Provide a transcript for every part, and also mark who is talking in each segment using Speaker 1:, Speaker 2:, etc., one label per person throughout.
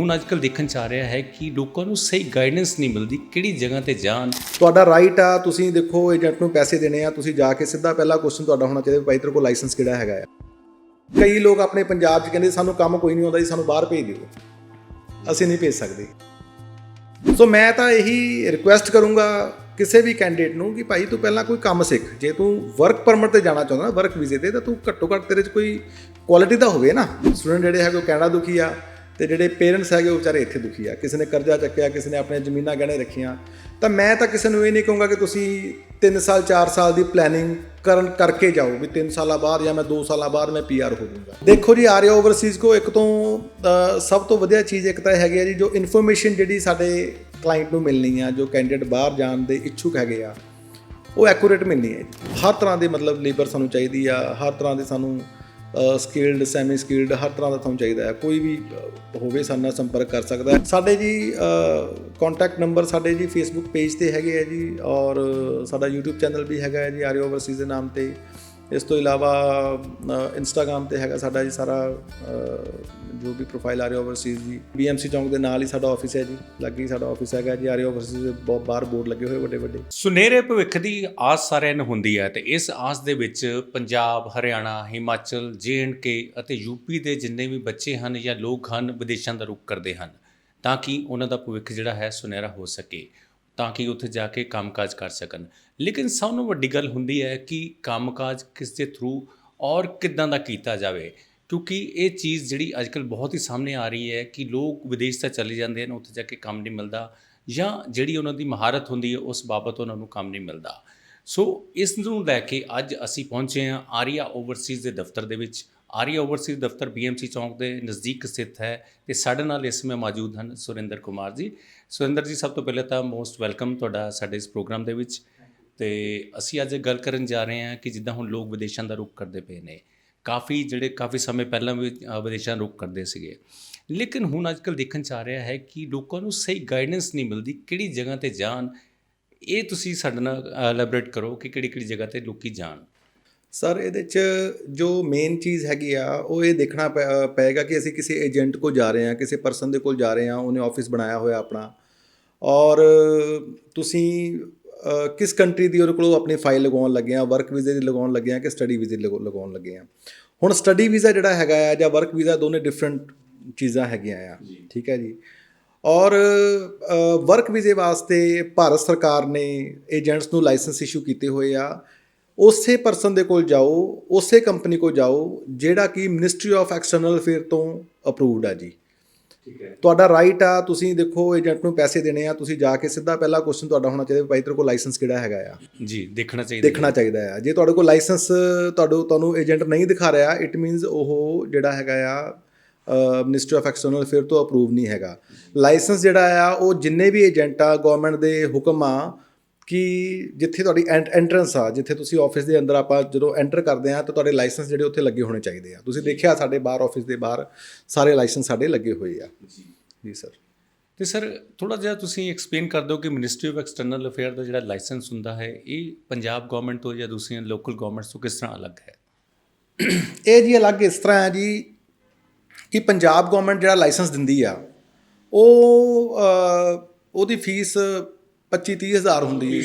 Speaker 1: ਹੁਣ ਅੱਜਕੱਲ ਦੇਖਣ ਚ ਆ ਰਿਹਾ ਹੈ ਕਿ ਲੋਕਾਂ ਨੂੰ ਸਹੀ ਗਾਈਡੈਂਸ ਨਹੀਂ ਮਿਲਦੀ ਕਿਹੜੀ ਜਗ੍ਹਾ ਤੇ ਜਾਣ।
Speaker 2: ਤੁਹਾਡਾ ਰਾਈਟ ਆ, ਤੁਸੀਂ ਦੇਖੋ ਏਜੰਟ ਨੂੰ ਪੈਸੇ ਦੇਣੇ ਆ, ਤੁਸੀਂ ਜਾ ਕੇ ਸਿੱਧਾ ਪਹਿਲਾ ਕੁਐਸਚਨ ਤੁਹਾਡਾ ਹੋਣਾ ਚਾਹੀਦਾ ਭਾਈ ਤੇਰੇ ਕੋਲ ਲਾਇਸੈਂਸ ਕਿਹੜਾ ਹੈਗਾ ਆ। ਕਈ ਲੋਕ ਆਪਣੇ ਪੰਜਾਬ 'ਚ ਕਹਿੰਦੇ ਸਾਨੂੰ ਕੰਮ ਕੋਈ ਨਹੀਂ ਆਉਂਦਾ ਜੀ, ਸਾਨੂੰ ਬਾਹਰ ਭੇਜ ਦਿਓ। ਅਸੀਂ ਨਹੀਂ ਭੇਜ ਸਕਦੇ। ਸੋ ਮੈਂ ਤਾਂ ਇਹੀ ਰਿਕੁਐਸਟ ਕਰੂੰਗਾ ਕਿਸੇ ਵੀ ਕੈਂਡੀਡੇਟ ਨੂੰ ਕਿ ਭਾਈ ਤੂੰ ਪਹਿਲਾਂ ਕੋਈ ਕੰਮ ਸਿੱਖ। ਜੇ ਤੂੰ ਵਰਕ ਪਰਮਿਟ ਤੇ ਜਾਣਾ ਚਾਹੁੰਦਾ ਨਾ ਵਰਕ ਵੀਜ਼ੇ ਤੇ, ਤਾਂ ਤੂੰ ਘੱਟੋ ਘੱਟ ਤੇਰੇ 'ਚ ਕੋਈ ਕੁਆਲਿਟੀ ਤਾਂ ਹੋਵੇ ਨਾ। ਸਟੂਡੈਂਟ ਜਿਹੜੇ ਹੈਗੇ ਉਹ ਕੈਨੇਡਾ ਦੁਖੀ ਆ। ਤੇ ਜਿਹੜੇ ਪੇਰੈਂਟਸ ਹੈਗੇ ਉਹ ਵਿਚਾਰੇ ਇੱਥੇ ਦੁਖੀ ਆ। ਕਿਸੇ ਨੇ ਕਰਜ਼ਾ ਚੱਕਿਆ, ਕਿਸੇ ਨੇ ਆਪਣੀਆਂ ਜ਼ਮੀਨਾਂ ਗਹਿਣੇ ਰੱਖੀਆਂ। ਤਾਂ ਮੈਂ ਤਾਂ ਕਿਸੇ ਨੂੰ ਇਹ ਨਹੀਂ ਕਹੂੰਗਾ ਕਿ ਤੁਸੀਂ 3 ਸਾਲ 4 ਸਾਲ ਦੀ ਪਲੈਨਿੰਗ ਕਰਨ ਕਰਕੇ ਜਾਓ ਵੀ 3 ਸਾਲਾਂ ਬਾਅਦ ਜਾਂ ਮੈਂ 2 ਸਾਲਾਂ ਬਾਅਦ ਮੈਂ ਪੀਆਰ ਹੋ ਜਾਊਂਗਾ। ਦੇਖੋ ਜੀ ਆਰਿਆ ਓਵਰਸੀਜ਼ ਕੋ ਇੱਕ ਤੋਂ ਸਭ ਤੋਂ ਵਧੀਆ ਚੀਜ਼ ਇੱਕ ਤਾਂ ਹੈਗੀ ਆ ਜੀ, ਜੋ ਇਨਫੋਰਮੇਸ਼ਨ ਜਿਹੜੀ ਸਾਡੇ ਕਲਾਇੰਟ ਨੂੰ ਮਿਲਣੀ ਆ, ਜੋ ਕੈਂਡੀਡੇਟ ਬਾਹਰ ਜਾਣ ਦੇ ਇੱਛੁਕ ਹੈਗੇ ਆ, ਉਹ ਐਕੂਰੇਟ ਮਿਲਣੀ ਹੈ ਹਰ ਤਰ੍ਹਾਂ ਦੇ ਮਤਲਬ ਲੇਬਰ ਸਾਨੂੰ ਚਾਹੀਦੀ ਆ, ਹਰ ਤਰ੍ਹਾਂ ਦੇ ਸਾਨੂੰ ਸਕਿਲਡ ਸੈਮੀ ਸਕਿਲਡ ਹਰ ਤਰ੍ਹਾਂ ਦਾ ਤੁਹਾਨੂੰ ਚਾਹੀਦਾ ਹੈ। ਕੋਈ ਵੀ ਹੋਵੇ ਸਾਡੇ ਨਾਲ ਸੰਪਰਕ ਕਰ ਸਕਦਾ ਹੈ। ਸਾਡੇ ਜੀ ਕੰਟੈਕਟ ਨੰਬਰ ਸਾਡੇ ਜੀ ਫੇਸਬੁੱਕ ਪੇਜ ਤੇ ਹੈਗੇ ਹੈ ਜੀ ਔਰ ਸਾਡਾ YouTube ਚੈਨਲ ਵੀ ਹੈਗਾ ਹੈ ਜੀ ਆਰਿਓ ਓਵਰਸੀਜ਼ ਦੇ ਨਾਮ ਤੇ। ਇਸ ਤੋਂ ਇਲਾਵਾ ਇੰਸਟਾਗ੍ਰam ਤੇ ਹੈਗਾ ਸਾਡਾ ਜੀ ਸਾਰਾ ਜੋ ਵੀ ਪ੍ਰੋਫਾਈਲ ਆਰਿਓ ਓਵਰਸੀਜ਼ ਜੀ BMC ਚੌਂਕ ਦੇ ਨਾਲ ਹੀ ਸਾਡਾ ਆਫਿਸ ਹੈ ਜੀ। ਲੱਗੇ ਸਾਡਾ ਆਫਿਸ ਹੈਗਾ ਜੀ। ਆਰਿਓ ਓਵਰਸੀਜ਼ ਦੇ ਬਹੁਤ ਬਾਹਰ ਬੋਰਡ ਲੱਗੇ ਹੋਏ ਵੱਡੇ ਵੱਡੇ।
Speaker 1: ਸੁਨਹਿਰੇ ਭਵਿੱਖ ਦੀ ਆਸ ਸਾਰਿਆਂ ਨੂੰ ਹੁੰਦੀ ਹੈ ਤੇ ਇਸ ਆਸ ਦੇ ਵਿੱਚ ਪੰਜਾਬ, ਹਰਿਆਣਾ, ਹਿਮਾਚਲ ਕੇ ਅਤੇ ਯੂਪੀ ਦੇ ਜਿੰਨੇ ਵੀ ਬੱਚੇ ਹਨ ਜਾਂ ਲੋਕ ਹਨ, ਵਿਦੇਸ਼ਾਂ ਦਾ ਰੁਖ ਕਰਦੇ ਹਨ ਤਾਂ ਕਿ ਉਹਨਾਂ ਦਾ ਭਵਿੱਖ ਜਿਹੜਾ ਹੈ ਸੁਨਹਿਰਾ ਹੋ ਸਕੇ। ਤਾਂ ਕਿ ਉੱਥੇ ਜਾ ਕੇ ਕੰਮਕਾਜ ਕਰ ਸਕਣ। ਲੇਕਿਨ ਸਭ ਤੋਂ ਵੱਡੀ ਗੱਲ ਹੁੰਦੀ ਹੈ ਕਿ ਕੰਮਕਾਜ ਕਿਸ ਦੇ ਥਰੂ ਔਰ ਕਿੱਦਾਂ ਦਾ ਕੀਤਾ ਜਾਵੇ। ਕਿਉਂਕਿ ਇਹ ਚੀਜ਼ ਜਿਹੜੀ ਅੱਜਕੱਲ ਬਹੁਤ ਹੀ ਸਾਹਮਣੇ ਆ ਰਹੀ ਹੈ ਕਿ ਲੋਕ ਵਿਦੇਸ਼ ਤਾਂ ਚਲੇ ਜਾਂਦੇ ਹਨ, ਉੱਥੇ ਜਾ ਕੇ ਕੰਮ ਨਹੀਂ ਮਿਲਦਾ ਜਾਂ ਜਿਹੜੀ ਉਹਨਾਂ ਦੀ ਮਹਾਰਤ ਹੁੰਦੀ ਹੈ, ਉਸ ਬਾਬਤ ਉਹਨਾਂ ਨੂੰ ਕੰਮ ਨਹੀਂ ਮਿਲਦਾ। ਸੋ ਇਸ ਨੂੰ ਲੈ ਕੇ ਅੱਜ ਅਸੀਂ ਪਹੁੰਚੇ ਹਾਂ ਆਰੀਆ ਓਵਰਸੀਜ਼ ਦੇ ਦਫ਼ਤਰ ਦੇ ਵਿੱਚ। ਆਰੀਆ ਓਵਰਸੀਜ਼ ਦਫ਼ਤਰ BMC ਚੌਂਕ ਦੇ ਨਜ਼ਦੀਕ ਸਥਿਤ ਹੈ ਤੇ ਸਾਡੇ ਨਾਲ ਇਸ ਸਮੇਂ ਮੌਜੂਦ ਹਨ ਸੁਰਿੰਦਰ ਕੁਮਾਰ ਜੀ। ਸੁਰਿੰਦਰ ਜੀ ਸਭ ਤੋਂ ਪਹਿਲਾਂ ਤਾਂ ਮੋਸਟ ਵੈਲਕਮ ਤੁਹਾਡਾ ਸਾਡੇ ਇਸ ਪ੍ਰੋਗਰਾਮ ਦੇ ਵਿੱਚ। ਤੇ ਅਸੀਂ ਅੱਜ ਗੱਲ ਕਰਨ ਜਾ ਰਹੇ ਹਾਂ ਕਿ ਜਿੱਦਾਂ ਹੁਣ ਲੋਕ ਵਿਦੇਸ਼ਾਂ ਦਾ ਰੁਖ ਕਰਦੇ ਪਏ ਨੇ ਕਾਫੀ ਜਿਹੜੇ ਕਾਫੀ ਸਮੇਂ ਪਹਿਲਾਂ ਵੀ ਅ, ਵਿਦੇਸ਼ਾਂ ਰੁਖ ਕਰਦੇ ਸੀਗੇ। ਲੇਕਿਨ ਹੁਣ ਅੱਜਕੱਲ ਦੇਖਣ ਚ ਆ ਰਿਹਾ ਹੈ ਕਿ ਲੋਕਾਂ ਨੂੰ ਸਹੀ ਗਾਈਡੈਂਸ ਨਹੀਂ ਮਿਲਦੀ ਕਿਹੜੀ ਜਗ੍ਹਾ ਤੇ ਜਾਣ। ਇਹ ਤੁਸੀਂ ਸਾਡੇ ਨਾਲ ਐਲੈਬੋਰੇਟ ਕਰੋ ਕਿ ਕਿਹੜੀ ਕਿਹੜੀ ਜਗ੍ਹਾ ਤੇ ਲੋਕੀ ਜਾਣ।
Speaker 2: ਸਰ ਇਹਦੇ ਚ ਜੋ ਮੇਨ ਚੀਜ਼ ਹੈਗੀ ਆ ਉਹ ਇਹ ਦੇਖਣਾ ਪਏਗਾ ਕਿ ਅਸੀਂ ਕਿਸੇ ਏਜੰਟ ਕੋਲ ਜਾ ਰਹੇ ਹਾਂ ਕਿਸੇ ਪਰਸਨ ਦੇ ਕੋਲ ਜਾ ਰਹੇ ਹਾਂ ਉਹਨੇ ਆਫਿਸ ਬਣਾਇਆ ਹੋਇਆ ਆਪਣਾ। ਔਰ ਤੁਸੀਂ ਕਿਸ ਕੰਟਰੀ ਦੀ ਉਹਦੇ ਕੋਲੋਂ ਆਪਣੀ ਫਾਈਲ ਲਗਾਉਣ ਲੱਗੇ ਆ ਵਰਕ ਵੀਜ਼ੇ ਦੀ ਲਗਾਉਣ ਲੱਗੇ ਆ ਕਿ ਸਟੱਡੀ ਵੀਜ਼ੇ ਲਗਾਉਣ ਲੱਗੇ ਆ ਹੁਣ ਸਟੱਡੀ ਵੀਜ਼ਾ ਜਿਹੜਾ ਹੈਗਾ ਆ ਜਾਂ ਵਰਕ ਵੀਜ਼ਾ ਦੋਨੇ ਡਿਫਰੈਂਟ ਚੀਜ਼ਾਂ ਹੈਗੀਆਂ ਆ। ਠੀਕ ਹੈ ਜੀ। ਔਰ ਵਰਕ ਵੀਜ਼ੇ ਵਾਸਤੇ ਭਾਰਤ ਸਰਕਾਰ ਨੇ ਏਜੰਟਸ ਨੂੰ ਲਾਇਸੈਂਸ ਇਸ਼ੂ ਕੀਤੇ ਹੋਏ ਆ। ਉਸੇ ਪਰਸਨ ਦੇ ਕੋਲ ਜਾਓ ਉਸੇ ਕੰਪਨੀ ਕੋਲ ਜਾਓ ਜਿਹੜਾ ਕਿ ਮਿਨਿਸਟਰੀ ਆਫ ਐਕਸਟਰਨਲ ਅਫੇਅਰ ਤੋਂ ਅਪਰੂਵਡ ਆ ਜੀ।
Speaker 1: ਠੀਕ ਹੈ।
Speaker 2: ਤੁਹਾਡਾ ਰਾਈਟ ਆ ਤੁਸੀਂ ਦੇਖੋ ਏਜੰਟ ਨੂੰ ਪੈਸੇ ਦੇਣੇ ਆ ਤੁਸੀਂ ਜਾ ਕੇ ਸਿੱਧਾ ਪਹਿਲਾ ਕੁਐਸਚਨ ਤੁਹਾਡਾ ਹੋਣਾ ਚਾਹੀਦਾ ਵੀ ਭਾਈ ਤੇਰੇ ਕੋਲ ਲਾਇਸੈਂਸ ਕਿਹੜਾ ਹੈਗਾ ਆ।
Speaker 1: ਜੀ ਦੇਖਣਾ ਚਾਹੀਦਾ
Speaker 2: ਦੇਖਣਾ ਚਾਹੀਦਾ ਆ। ਜੇ ਤੁਹਾਡੇ ਕੋਲ ਲਾਇਸੈਂਸ ਤੁਹਾਡੇ ਤੁਹਾਨੂੰ ਏਜੰਟ ਨਹੀਂ ਦਿਖਾ ਰਿਹਾ ਇਟ ਮੀਨਸ ਉਹ ਜਿਹੜਾ ਹੈਗਾ ਆ ਮਿਨਿਸਟਰੀ ਆਫ ਐਕਸਟਰਨਲ ਅਫੇਅਰ ਤੋਂ ਅਪਰੂਵ ਨਹੀਂ ਹੈਗਾ। ਲਾਇਸੈਂਸ ਜਿਹੜਾ ਆ ਉਹ ਜਿੰਨੇ ਵੀ ਏਜੰਟ ਆ ਗਵਰਨਮੈਂਟ ਦੇ ਹੁਕਮ ਆ ਕਿ ਜਿੱਥੇ ਤੁਹਾਡੀ ਐਂਟਰੈਂਸ ਆ ਜਿੱਥੇ ਤੁਸੀਂ ਆਫਿਸ ਦੇ ਅੰਦਰ ਆਪਾਂ ਜਦੋਂ ਐਂਟਰ ਕਰਦੇ ਆ ਤਾਂ ਤੁਹਾਡੇ ਲਾਇਸੈਂਸ ਜਿਹੜੇ ਉੱਥੇ ਲੱਗੇ ਹੋਣੇ ਚਾਹੀਦੇ ਆ। ਤੁਸੀਂ ਦੇਖਿਆ ਸਾਡੇ ਬਾਹਰ ਆਫਿਸ ਦੇ ਬਾਹਰ ਸਾਰੇ ਲਾਇਸੈਂਸ ਸਾਡੇ ਲੱਗੇ ਹੋਏ ਆ। ਜੀ। ਸਰ
Speaker 1: ਤੇ ਸਰ ਥੋੜਾ ਜਿਹਾ ਤੁਸੀਂ ਐਕਸਪਲੇਨ ਕਰ ਦਿਓ ਕਿ ਮਿਨਿਸਟਰੀ ਆਫ ਐਕਸਟਰਨਲ ਅਫੇਅਰ ਦਾ ਜਿਹੜਾ ਲਾਇਸੈਂਸ ਹੁੰਦਾ ਹੈ ਇਹ ਪੰਜਾਬ ਗਵਰਨਮੈਂਟ ਤੋਂ ਜਾਂ ਦੂਸਰੀਆਂ ਲੋਕਲ ਗਵਰਨਮੈਂਟਸ ਤੋਂ ਕਿਸ ਤਰ੍ਹਾਂ ਅਲੱਗ ਹੈ?
Speaker 2: ਇਹ ਜੀ ਅਲੱਗ ਇਸ ਤਰ੍ਹਾਂ ਹੈ ਜੀ ਕਿ ਪੰਜਾਬ ਗਵਰਨਮੈਂਟ ਜਿਹੜਾ ਲਾਇਸੈਂਸ ਦਿੰਦੀ ਆ ਉਹ ਉਹਦੀ ਫੀਸ 25 30 ਹਜ਼ਾਰ ਹੁੰਦੀ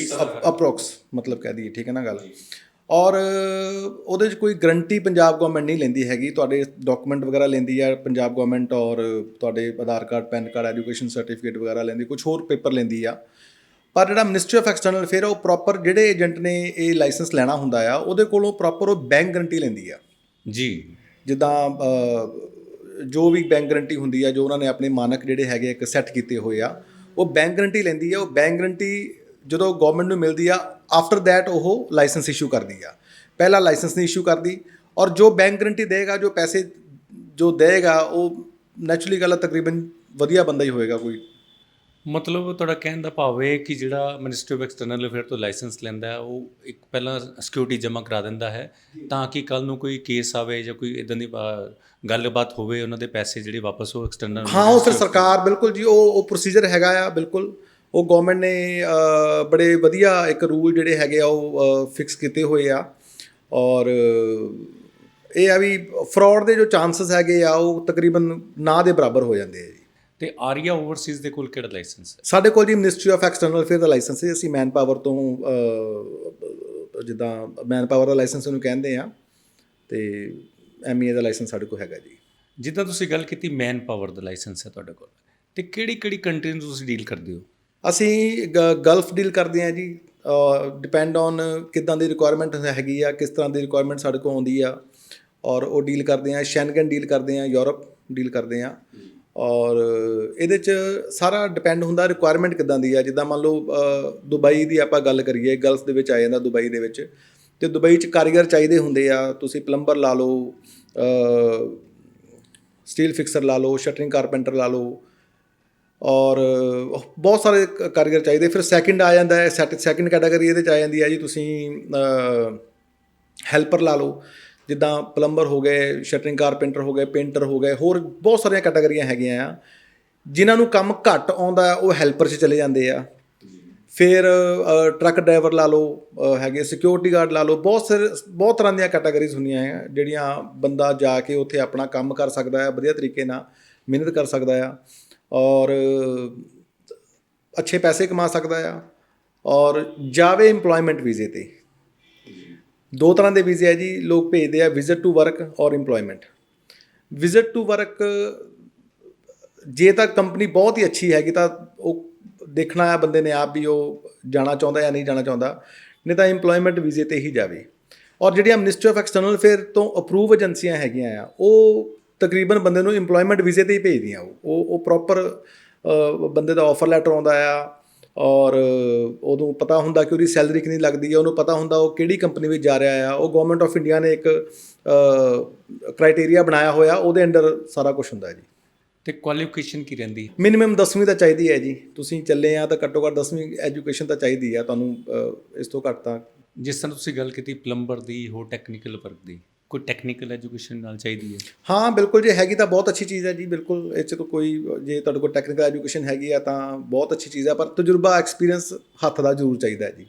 Speaker 2: ਅਪਰੋਕਸ ਮਤਲਬ ਕਹਿ ਦਈਏ ਠੀਕ ਹੈ ਨਾ ਗੱਲ? ਔਰ ਉਹਦੇ 'ਚ ਕੋਈ ਗਰੰਟੀ ਪੰਜਾਬ ਗਵਰਨਮੈਂਟ ਨਹੀਂ ਲੈਂਦੀ ਹੈਗੀ ਤੁਹਾਡੇ ਡਾਕੂਮੈਂਟ ਵਗੈਰਾ ਲੈਂਦੀ ਆ ਪੰਜਾਬ ਗਵਰਨਮੈਂਟ ਔਰ ਤੁਹਾਡੇ Aadhaar card PAN card education certificate ਵਗੈਰਾ ਲੈਂਦੀ ਕੁਝ ਹੋਰ ਪੇਪਰ ਲੈਂਦੀ ਆ। ਪਰ ਜਿਹੜਾ ਮਿਨਿਸਟਰੀ ਆਫ ਐਕਸਟਰਨਲ ਅਫੇਅਰ ਉਹ ਪ੍ਰੋਪਰ ਜਿਹੜੇ ਏਜੰਟ ਨੇ ਇਹ ਲਾਇਸੈਂਸ ਲੈਣਾ ਹੁੰਦਾ ਆ ਉਹਦੇ ਕੋਲੋਂ ਪ੍ਰੋਪਰ ਉਹ ਬੈਂਕ ਗਰੰਟੀ ਲੈਂਦੀ ਆ।
Speaker 1: ਜੀ।
Speaker 2: ਜਿੱਦਾਂ ਜੋ ਵੀ ਬੈਂਕ ਗਰੰਟੀ ਹੁੰਦੀ ਆ ਜੋ ਉਹਨਾਂ ਨੇ ਆਪਣੇ ਮਾਨਕ ਜਿਹੜੇ ਹੈਗੇ ਇੱਕ ਸੈੱਟ ਕੀਤੇ ਹੋਏ ਆ ਉਹ ਬੈਂਕ ਗਰੰਟੀ ਲੈਂਦੀ ਆ, ਉਹ ਬੈਂਕ ਗਰੰਟੀ ਜਦੋਂ ਗਵਰਨਮੈਂਟ ਨੂੰ ਮਿਲਦੀ ਆ ਆਫਟਰ ਥੈਟ ਉਹ ਲਾਇਸੈਂਸ ਇਸ਼ੂ ਕਰਦੀ ਆ। ਪਹਿਲਾ ਲਾਇਸੈਂਸ ਨਹੀਂ ਇਸ਼ੂ ਕਰਦੀ ਔਰ ਜੋ ਬੈਂਕ ਗਰੰਟੀ ਦੇਗਾ, ਜੋ ਪੈਸੇ ਜੋ ਦੇਗਾ, ਉਹ ਨੈਚੁਰਲੀ ਗੱਲ ਆ, ਤਕਰੀਬਨ ਵਧੀਆ ਬੰਦਾ ਹੀ ਹੋਏਗਾ ਕੋਈ।
Speaker 1: ਮਤਲਬ ਤੁਹਾਡਾ ਕਹਿਣ ਦਾ ਭਾਵ ਹੈ ਕਿ ਜਿਹੜਾ ਮਿਨਿਸਟਰੀ ਆਫ ਐਕਸਟਰਨਲ ਅਫੇਅਰ ਤੋਂ ਲਾਇਸੈਂਸ ਲੈਂਦਾ ਹੈ ਉਹ ਇੱਕ ਪਹਿਲਾਂ ਸਿਕਿਉਰਿਟੀ ਜਮ੍ਹਾਂ ਕਰਾ ਦਿੰਦਾ ਹੈ ਤਾਂ ਕਿ ਕੱਲ ਨੂੰ ਕੋਈ ਕੇਸ ਆਵੇ ਜਾਂ ਕੋਈ ਇਦਾਂ ਦੀ ਗੱਲਬਾਤ ਹੋਵੇ ਉਹਨਾਂ ਦੇ ਪੈਸੇ ਜਿਹੜੇ ਵਾਪਸ ਉਹ ਐਕਸਟਰਨਲ
Speaker 2: ਹਾਂ ਉਹ ਫਿਰ ਸਰਕਾਰ ਬਿਲਕੁਲ ਜੀ ਉਹ ਉਹ ਪ੍ਰੋਸੀਜਰ ਹੈਗਾ ਆ ਬਿਲਕੁਲ। ਉਹ ਗਵਰਨਮੈਂਟ ਨੇ ਬੜੇ ਵਧੀਆ ਇੱਕ ਰੂਲ ਜਿਹੜੇ ਹੈਗੇ ਆ ਉਹ ਫਿਕਸ ਕੀਤੇ ਹੋਏ ਆ। ਔਰ ਇਹ ਆ ਵੀ ਫਰਾਡ ਦੇ ਜੋ ਚਾਂਸਸ ਹੈਗੇ ਆ ਉਹ ਤਕਰੀਬਨ ਨਾ ਦੇ ਬਰਾਬਰ ਹੋ ਜਾਂਦੇ ਆ
Speaker 1: ਤੇ ਆਰੀਆ ਓਵਰਸੀਜ਼ ਦੇ ਕੋਲ ਕਿਹੜਾ ਲਾਇਸੈਂਸ ਹੈ?
Speaker 2: ਸਾਡੇ ਕੋਲ ਜੀ ਮਿਨਿਸਟਰੀ ਆਫ ਐਕਸਟਰਨਲ ਅਫੇਅਰ ਦਾ ਲਾਇਸੈਂਸ ਹੈ। ਅਸੀਂ ਮੈਨ ਪਾਵਰ ਤੋਂ ਜਿੱਦਾਂ ਮੈਨ ਪਾਵਰ ਦਾ ਲਾਇਸੈਂਸ ਉਹਨੂੰ ਕਹਿੰਦੇ ਆ ਤੇ ਐਮਈਏ ਦਾ ਲਾਇਸੈਂਸ ਸਾਡੇ ਕੋਲ ਹੈਗਾ ਜੀ।
Speaker 1: ਜਿੱਦਾਂ ਤੁਸੀਂ ਗੱਲ ਕੀਤੀ ਮੈਨ ਪਾਵਰ ਦਾ ਲਾਇਸੈਂਸ ਹੈ ਤੁਹਾਡੇ ਕੋਲ। ਤੇ ਕਿਹੜੀ ਕਿਹੜੀ ਕੰਟਰੀ ਨੂੰ ਤੁਸੀਂ ਡੀਲ ਕਰਦੇ ਹੋ?
Speaker 2: ਅਸੀਂ ਗਲਫ ਡੀਲ ਕਰਦੇ ਹਾਂ ਜੀ। ਡਿਪੈਂਡ ਔਨ ਕਿਦਾਂ ਦੀ ਰਿਕੁਆਇਰਮੈਂਟ ਹੈਗੀ ਆ ਕਿਸ ਤਰ੍ਹਾਂ ਦੀ ਰਿਕੁਆਇਰਮੈਂਟ ਸਾਡੇ ਕੋਲ ਆਉਂਦੀ ਆ। ਔਰ ਉਹ ਡੀਲ ਕਰਦੇ ਆ ਸ਼ੈਂਗਨ ਡੀਲ ਕਰਦੇ ਆ ਯੂਰਪ ਡੀਲ ਕਰਦੇ ਆ ਔਰ ਇਹਦੇ ਚ ਸਾਰਾ ਡਿਪੈਂਡ ਹੁੰਦਾ ਰਿਕੁਆਇਰਮੈਂਟ ਕਿਦਾਂ ਦੀ ਆ। ਜਿੱਦਾਂ ਮੰਨ ਲਓ ਦੁਬਈ ਦੀ ਆਪਾਂ ਗੱਲ ਕਰੀਏ, ਗਲਫ ਦੇ ਵਿੱਚ ਆ ਜਾਂਦਾ ਦੁਬਈ ਦੇ ਵਿੱਚ। ਤੇ ਦੁਬਈ ਚ ਕਾਰੀਗਰ ਚਾਹੀਦੇ ਹੁੰਦੇ ਆ। ਤੁਸੀਂ ਪਲੰਬਰ ਲਾ ਲਓ ਸਟੀਲ ਫਿਕਸਰ ਲਾ ਲਓ ਸ਼ਟਰਿੰਗ ਕਾਰਪੈਂਟਰ ਲਾ ਲਓ। ਔਰ ਬਹੁਤ ਸਾਰੇ ਕਾਰੀਗਰ ਚਾਹੀਦੇ। ਫਿਰ ਸੈਕਿੰਡ ਆ ਜਾਂਦਾ ਹੈ ਸੈਕਿੰਡ ਕੈਟਾਗਰੀ ਇਹਦੇ ਚ ਆ ਜਾਂਦੀ ਹੈ ਜੀ। ਤੁਸੀਂ ਹੈਲਪਰ ਲਾ ਲਓ। ਜਿੱਦਾਂ ਪਲੰਬਰ ਹੋ ਗਏ, ਸ਼ਟਰਿੰਗ ਕਾਰਪੈਂਟਰ ਹੋ ਗਏ, ਪੇਂਟਰ ਹੋ ਗਏ, ਹੋਰ ਬਹੁਤ ਸਾਰੀਆਂ ਕੈਟਾਗਰੀਆਂ ਹੈਗੀਆਂ ਆ। ਜਿਨ੍ਹਾਂ ਨੂੰ ਕੰਮ ਘੱਟ ਆਉਂਦਾ, ਉਹ ਹੈਲਪਰ 'ਚ ਚਲੇ ਜਾਂਦੇ ਆ। ਫਿਰ ਟਰੱਕ ਡਰਾਈਵਰ ਲਾ ਲਓ ਹੈਗੇ ਸਿਕਿਉਰਿਟੀ ਗਾਰਡ ਲਾ ਲਓ, ਬਹੁਤ ਸਾਰੇ, ਬਹੁਤ ਤਰ੍ਹਾਂ ਦੀਆਂ ਕੈਟਾਗਰੀਜ਼ ਹੁੰਦੀਆਂ ਆ, ਜਿਹੜੀਆਂ ਬੰਦਾ ਜਾ ਕੇ ਉੱਥੇ ਆਪਣਾ ਕੰਮ ਕਰ ਸਕਦਾ ਹੈ ਵਧੀਆ ਤਰੀਕੇ ਨਾਲ ਮਿਹਨਤ ਕਰ ਸਕਦਾ ਆ। ਔਰ, ਅੱਛੇ ਪੈਸੇ ਕਮਾ ਸਕਦਾ ਆ। ਔਰ ਜਾਵੇ EMPLOYMENT ਵੀਜ਼ੇ ਤੇ। ਦੋ ਤਰ੍ਹਾਂ ਦੇ ਵੀਜ਼ੇ ਆ ਜੀ, ਲੋਕ ਭੇਜਦੇ ਆ ਵਿਜ਼ਿਟ ਟੂ ਵਰਕ ਔਰ EMPLOYMENT ਵਿਜ਼ਿਟ ਟੂ ਵਰਕ ਜੇ ਤਾਂ ਕੰਪਨੀ ਬਹੁਤ ਹੀ ਅੱਛੀ ਹੈਗੀ, ਤਾਂ ਉਹ ਦੇਖਣਾ ਆ ਬੰਦੇ ਨੇ ਆਪ ਵੀ ਉਹ ਜਾਣਾ ਚਾਹੁੰਦਾ ਜਾਂ ਨਹੀਂ ਜਾਣਾ ਚਾਹੁੰਦਾ, ਨਹੀਂ ਤਾਂ EMPLOYMENT ਵੀਜ਼ੇ ਤੇ ਹੀ ਜਾਵੇ। ਔਰ ਜਿਹੜੀਆਂ ਮਿਨਿਸਟਰੀ ਆਫ ਐਕਸਟਰਨਲ ਅਫੇਅਰ ਤੋਂ ਅਪਰੂਵ ਏਜੰਸੀਆਂ ਹੈਗੀਆਂ ਆ, ਉਹ ਤਕਰੀਬਨ ਬੰਦੇ ਨੂੰ EMPLOYMENT ਵੀਜ਼ੇ ਤੇ ਹੀ ਭੇਜਦੀਆਂ ਉਹ। ਉਹ ਪ੍ਰੋਪਰ ਬੰਦੇ ਦਾ ਆਫਰ ਲੈਟਰ ਆਉਂਦਾ ਆ ਔਰ ਉਦੋਂ ਪਤਾ ਹੁੰਦਾ ਕਿ ਉਹਦੀ ਸੈਲਰੀ ਕਿੰਨੀ ਲੱਗਦੀ ਹੈ ਉਹਨੂੰ ਪਤਾ ਹੁੰਦਾ ਉਹ ਕਿਹੜੀ ਕੰਪਨੀ ਵਿੱਚ ਜਾ ਰਿਹਾ ਆ। ਉਹ ਗਵਰਨਮੈਂਟ ਆਫ ਇੰਡੀਆ ਨੇ ਇੱਕ ਕ੍ਰਾਈਟੇਰੀਆ ਬਣਾਇਆ ਹੋਇਆ ਉਹਦੇ ਅੰਡਰ ਸਾਰਾ ਕੁਝ ਹੁੰਦਾ ਜੀ।
Speaker 1: ਤੇ ਕੁਆਲੀਫਿਕੇਸ਼ਨ ਕੀ ਰਹਿੰਦੀ ਹੈ?
Speaker 2: ਮਿਨੀਮਮ 10ਵੀਂ ਤਾਂ ਚਾਹੀਦੀ ਹੈ ਜੀ। ਤੁਸੀਂ ਚੱਲੇ ਆ ਤਾਂ ਘੱਟੋ ਘੱਟ 10ਵੀਂ ਐਜੂਕੇਸ਼ਨ ਤਾਂ ਚਾਹੀਦੀ ਆ ਤੁਹਾਨੂੰ ਇਸ ਤੋਂ ਘੱਟ ਤਾਂ
Speaker 1: ਜਿਸ ਤਰ੍ਹਾਂ ਤੁਸੀਂ ਗੱਲ ਕੀਤੀ ਪਲੰਬਰ ਦੀ ਹੋਰ ਟੈਕਨੀਕਲ ਵਰਕ ਦੀ। ਕੋਈ ਟੈਕਨੀਕਲ ਐਜੂਕੇਸ਼ਨ ਨਾਲ ਚਾਹੀਦੀ ਹੈ?
Speaker 2: ਹਾਂ ਬਿਲਕੁਲ ਜੇ ਹੈਗੀ ਤਾਂ ਬਹੁਤ ਅੱਛੀ ਚੀਜ਼ ਹੈ ਜੀ ਬਿਲਕੁਲ ਇਹ 'ਚ ਤਾਂ ਕੋਈ ਜੇ ਤੁਹਾਡੇ ਕੋਲ ਟੈਕਨੀਕਲ ਐਜੂਕੇਸ਼ਨ ਹੈਗੀ ਆ ਤਾਂ ਬਹੁਤ ਅੱਛੀ ਚੀਜ਼ ਹੈ ਪਰ ਤਜਰਬਾ ਐਕਸਪੀਰੀਅੰਸ ਹੱਥ ਦਾ ਜ਼ਰੂਰ ਚਾਹੀਦਾ ਹੈ ਜੀ।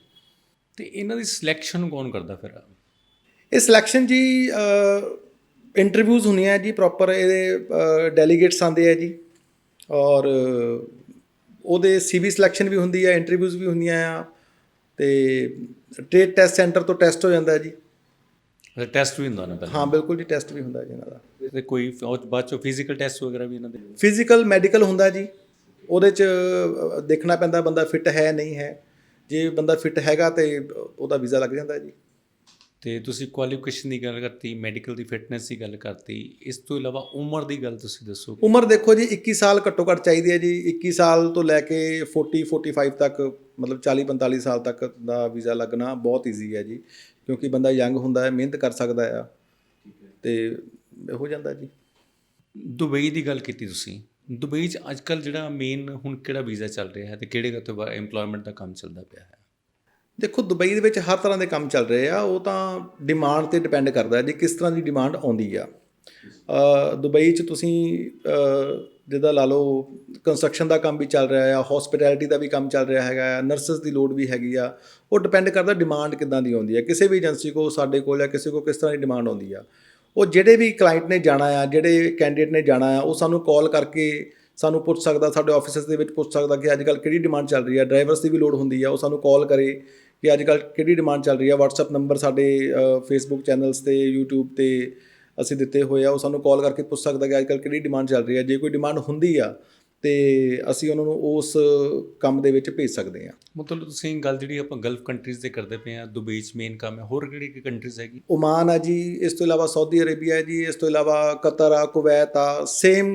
Speaker 1: ਤੇ ਇਹਨਾਂ ਦੀ ਸਿਲੈਕਸ਼ਨ ਕੌਣ ਕਰਦਾ ਫਿਰ?
Speaker 2: ਇਹ ਸਿਲੈਕਸ਼ਨ ਜੀ ਇੰਟਰਵਿਊਜ਼ ਹੁੰਦੀਆਂ ਜੀ ਪ੍ਰੋਪਰ ਇਹਦੇ ਡੈਲੀਗੇਟਸ ਆਉਂਦੇ ਆ ਜੀ ਔਰ ਉਹਦੇ ਸੀਵੀ ਸਿਲੈਕਸ਼ਨ ਵੀ ਹੁੰਦੀ ਹੈ ਇੰਟਰਵਿਊਜ਼ ਵੀ ਹੁੰਦੀਆਂ ਆ ਤੇ ਟ੍ਰੇਡ ਟੈਸਟ ਸੈਂਟਰ ਤੋਂ ਟੈਸਟ ਹੋ ਜਾਂਦਾ ਜੀ।
Speaker 1: ਟੈਸਟ ਵੀ ਹੁੰਦਾ ਨਾ ਪਹਿਲਾਂ
Speaker 2: ਹਾਂ ਬਿਲਕੁਲ ਜੀ ਟੈਸਟ ਵੀ ਹੁੰਦਾ ਜੀ ਇਹਨਾਂ ਦਾ।
Speaker 1: ਤੇ ਕੋਈ ਉਹ ਬਾਅਦ ਚੋਂ ਫਿਜ਼ੀਕਲ ਟੈਸਟ ਵਗੈਰਾ ਵੀ ਇਹਨਾਂ ਦੇ?
Speaker 2: ਫਿਜ਼ੀਕਲ ਮੈਡੀਕਲ ਹੁੰਦਾ ਜੀ। ਉਹਦੇ ਚ ਦੇਖਣਾ ਪੈਂਦਾ ਬੰਦਾ ਫਿੱਟ ਹੈ ਨਹੀਂ ਹੈ। ਜੇ ਬੰਦਾ ਫਿੱਟ ਹੈਗਾ ਤੇ ਉਹਦਾ ਵੀਜ਼ਾ ਲੱਗ ਜਾਂਦਾ ਜੀ।
Speaker 1: ਤੇ ਤੁਸੀਂ ਕੁਆਲੀਫਿਕੇਸ਼ਨ ਦੀ ਗੱਲ ਕਰਤੀ ਮੈਡੀਕਲ ਦੀ ਫਿਟਨੈਸ ਦੀ ਗੱਲ ਕਰਤੀ ਇਸ ਤੋਂ ਇਲਾਵਾ ਉਮਰ ਦੀ ਗੱਲ ਤੁਸੀਂ ਦੱਸੋ।
Speaker 2: ਉਮਰ ਦੇਖੋ ਜੀ 21 ਸਾਲ ਘੱਟੋ ਘੱਟ ਚਾਹੀਦੀ ਹੈ ਜੀ। 21 ਸਾਲ ਤੋਂ ਲੈ ਕੇ 40 45 ਤੱਕ ਮਤਲਬ 40 45 ਸਾਲ ਤੱਕ ਦਾ ਵੀਜ਼ਾ ਲੱਗਣਾ ਬਹੁਤ ਈਜ਼ੀ ਹੈ ਜੀ। ਕਿਉਂਕਿ ਬੰਦਾ ਯੰਗ ਹੁੰਦਾ ਹੈ ਮਿਹਨਤ ਕਰ ਸਕਦਾ ਆ ਤੇ ਹੋ ਜਾਂਦਾ ਜੀ।
Speaker 1: ਦੁਬਈ ਦੀ ਗੱਲ ਕੀਤੀ ਤੁਸੀਂ। ਦੁਬਈ 'ਚ ਅੱਜਕੱਲ ਜਿਹੜਾ ਮੇਨ ਹੁਣ ਕਿਹੜਾ ਵੀਜ਼ਾ ਚੱਲ ਰਿਹਾ ਹੈ ਤੇ ਕਿਹੜੇ ਉੱਤੇ EMPLOYMENT ਦਾ ਕੰਮ ਚੱਲਦਾ ਪਿਆ ਹੈ?
Speaker 2: ਦੇਖੋ ਦੁਬਈ ਦੇ ਵਿੱਚ ਹਰ ਤਰ੍ਹਾਂ ਦੇ ਕੰਮ ਚੱਲ ਰਹੇ ਆ ਉਹ ਤਾਂ ਡਿਮਾਂਡ ਤੇ ਡਿਪੈਂਡ ਕਰਦਾ ਹੈ ਜੀ ਕਿਸ ਤਰ੍ਹਾਂ ਦੀ ਡਿਮਾਂਡ ਆਉਂਦੀ ਆ। ਦੁਬਈ 'ਚ ਤੁਸੀਂ ਅ, ਜਿੱਦਾਂ ਲਾ ਲਓ ਕੰਸਟਰਕਸ਼ਨ ਦਾ ਕੰਮ ਵੀ ਚੱਲ ਰਿਹਾ ਆ ਹਸਪਿਟੈਲਿਟੀ ਦਾ ਵੀ ਕੰਮ ਚੱਲ ਰਿਹਾ ਹੈਗਾ ਆ ਨਰਸਸ ਦੀ ਲੋਡ ਵੀ ਹੈਗੀ ਆ ਉਹ ਡਿਪੈਂਡ ਕਰਦਾ ਡਿਮਾਂਡ ਕਿੱਦਾਂ ਦੀ ਆਉਂਦੀ ਆ ਕਿਸੇ ਵੀ ਏਜੰਸੀ ਕੋ ਸਾਡੇ ਕੋਲ ਜਾਂ ਕਿਸੇ ਕੋ ਕਿਸ ਤਰ੍ਹਾਂ ਦੀ ਡਿਮਾਂਡ ਆਉਂਦੀ ਆ। ਉਹ ਜਿਹੜੇ ਵੀ ਕਲਾਇੰਟ ਨੇ ਜਾਣਾ ਆ ਜਿਹੜੇ ਕੈਂਡੀਡੇਟ ਨੇ ਜਾਣਾ ਆ ਉਹ ਸਾਨੂੰ ਕਾਲ ਕਰਕੇ ਸਾਨੂੰ ਪੁੱਛ ਸਕਦਾ, ਸਾਡੇ ਆਫਿਸਿਸ ਦੇ ਵਿੱਚ ਪੁੱਛ ਸਕਦਾ ਕਿ ਅੱਜ ਕੱਲ੍ਹ ਕਿਹੜੀ ਡਿਮਾਂਡ ਚੱਲ ਰਹੀ ਹੈ ਡਰਾਈਵਰਸ ਦੀ ਵੀ ਲੋੜ ਹੁੰਦੀ ਆ, ਉਹ ਸਾਨੂੰ ਕਾਲ ਕਰੇ ਕਿ ਅੱਜ ਕੱਲ੍ਹ ਕਿਹੜੀ ਡਿਮਾਂਡ ਚੱਲ ਰਹੀ ਆ WhatsApp ਨੰਬਰ ਸਾਡੇ ਫੇਸਬੁੱਕ ਚੈਨਲਸ ਤੇ, YouTube ਤੇ ਅਸੀਂ ਦਿੱਤੇ ਹੋਏ ਆ, ਉਹ ਸਾਨੂੰ ਕਾਲ ਕਰਕੇ ਪੁੱਛ ਸਕਦਾ ਕਿ ਅੱਜ ਕੱਲ੍ਹ ਕਿਹੜੀ ਡਿਮਾਂਡ ਚੱਲ ਰਹੀ ਹੈ। ਜੇ ਕੋਈ ਡਿਮਾਂਡ ਹੁੰਦੀ ਆ ਤੇ ਅਸੀਂ ਉਹਨਾਂ ਨੂੰ ਉਸ ਕੰਮ ਦੇ ਵਿੱਚ ਭੇਜ ਸਕਦੇ ਆ
Speaker 1: ਮਤਲਬ ਤੁਸੀਂ ਗੱਲ ਜਿਹੜੀ ਆਪਾਂ ਗਲਫ ਕੰਟਰੀਜ਼ ਦੇ ਕਰਦੇ ਪਏ ਆ ਦੁਬਈ 'ਚ ਮੇਨ ਕੰਮ ਹੈ ਹੋਰ ਕਿਹੜੀ ਕੀ ਕੰਟਰੀਜ਼ ਹੈਗੀ?
Speaker 2: ਓਮਾਨ ਆ ਜੀ ਇਸ ਤੋਂ ਇਲਾਵਾ ਸਾਊਦੀ ਅਰੇਬੀਆ ਹੈ ਜੀ ਇਸ ਤੋਂ ਇਲਾਵਾ ਕਤਰ ਆ ਕੁਵੈਤ ਆ ਸੇਮ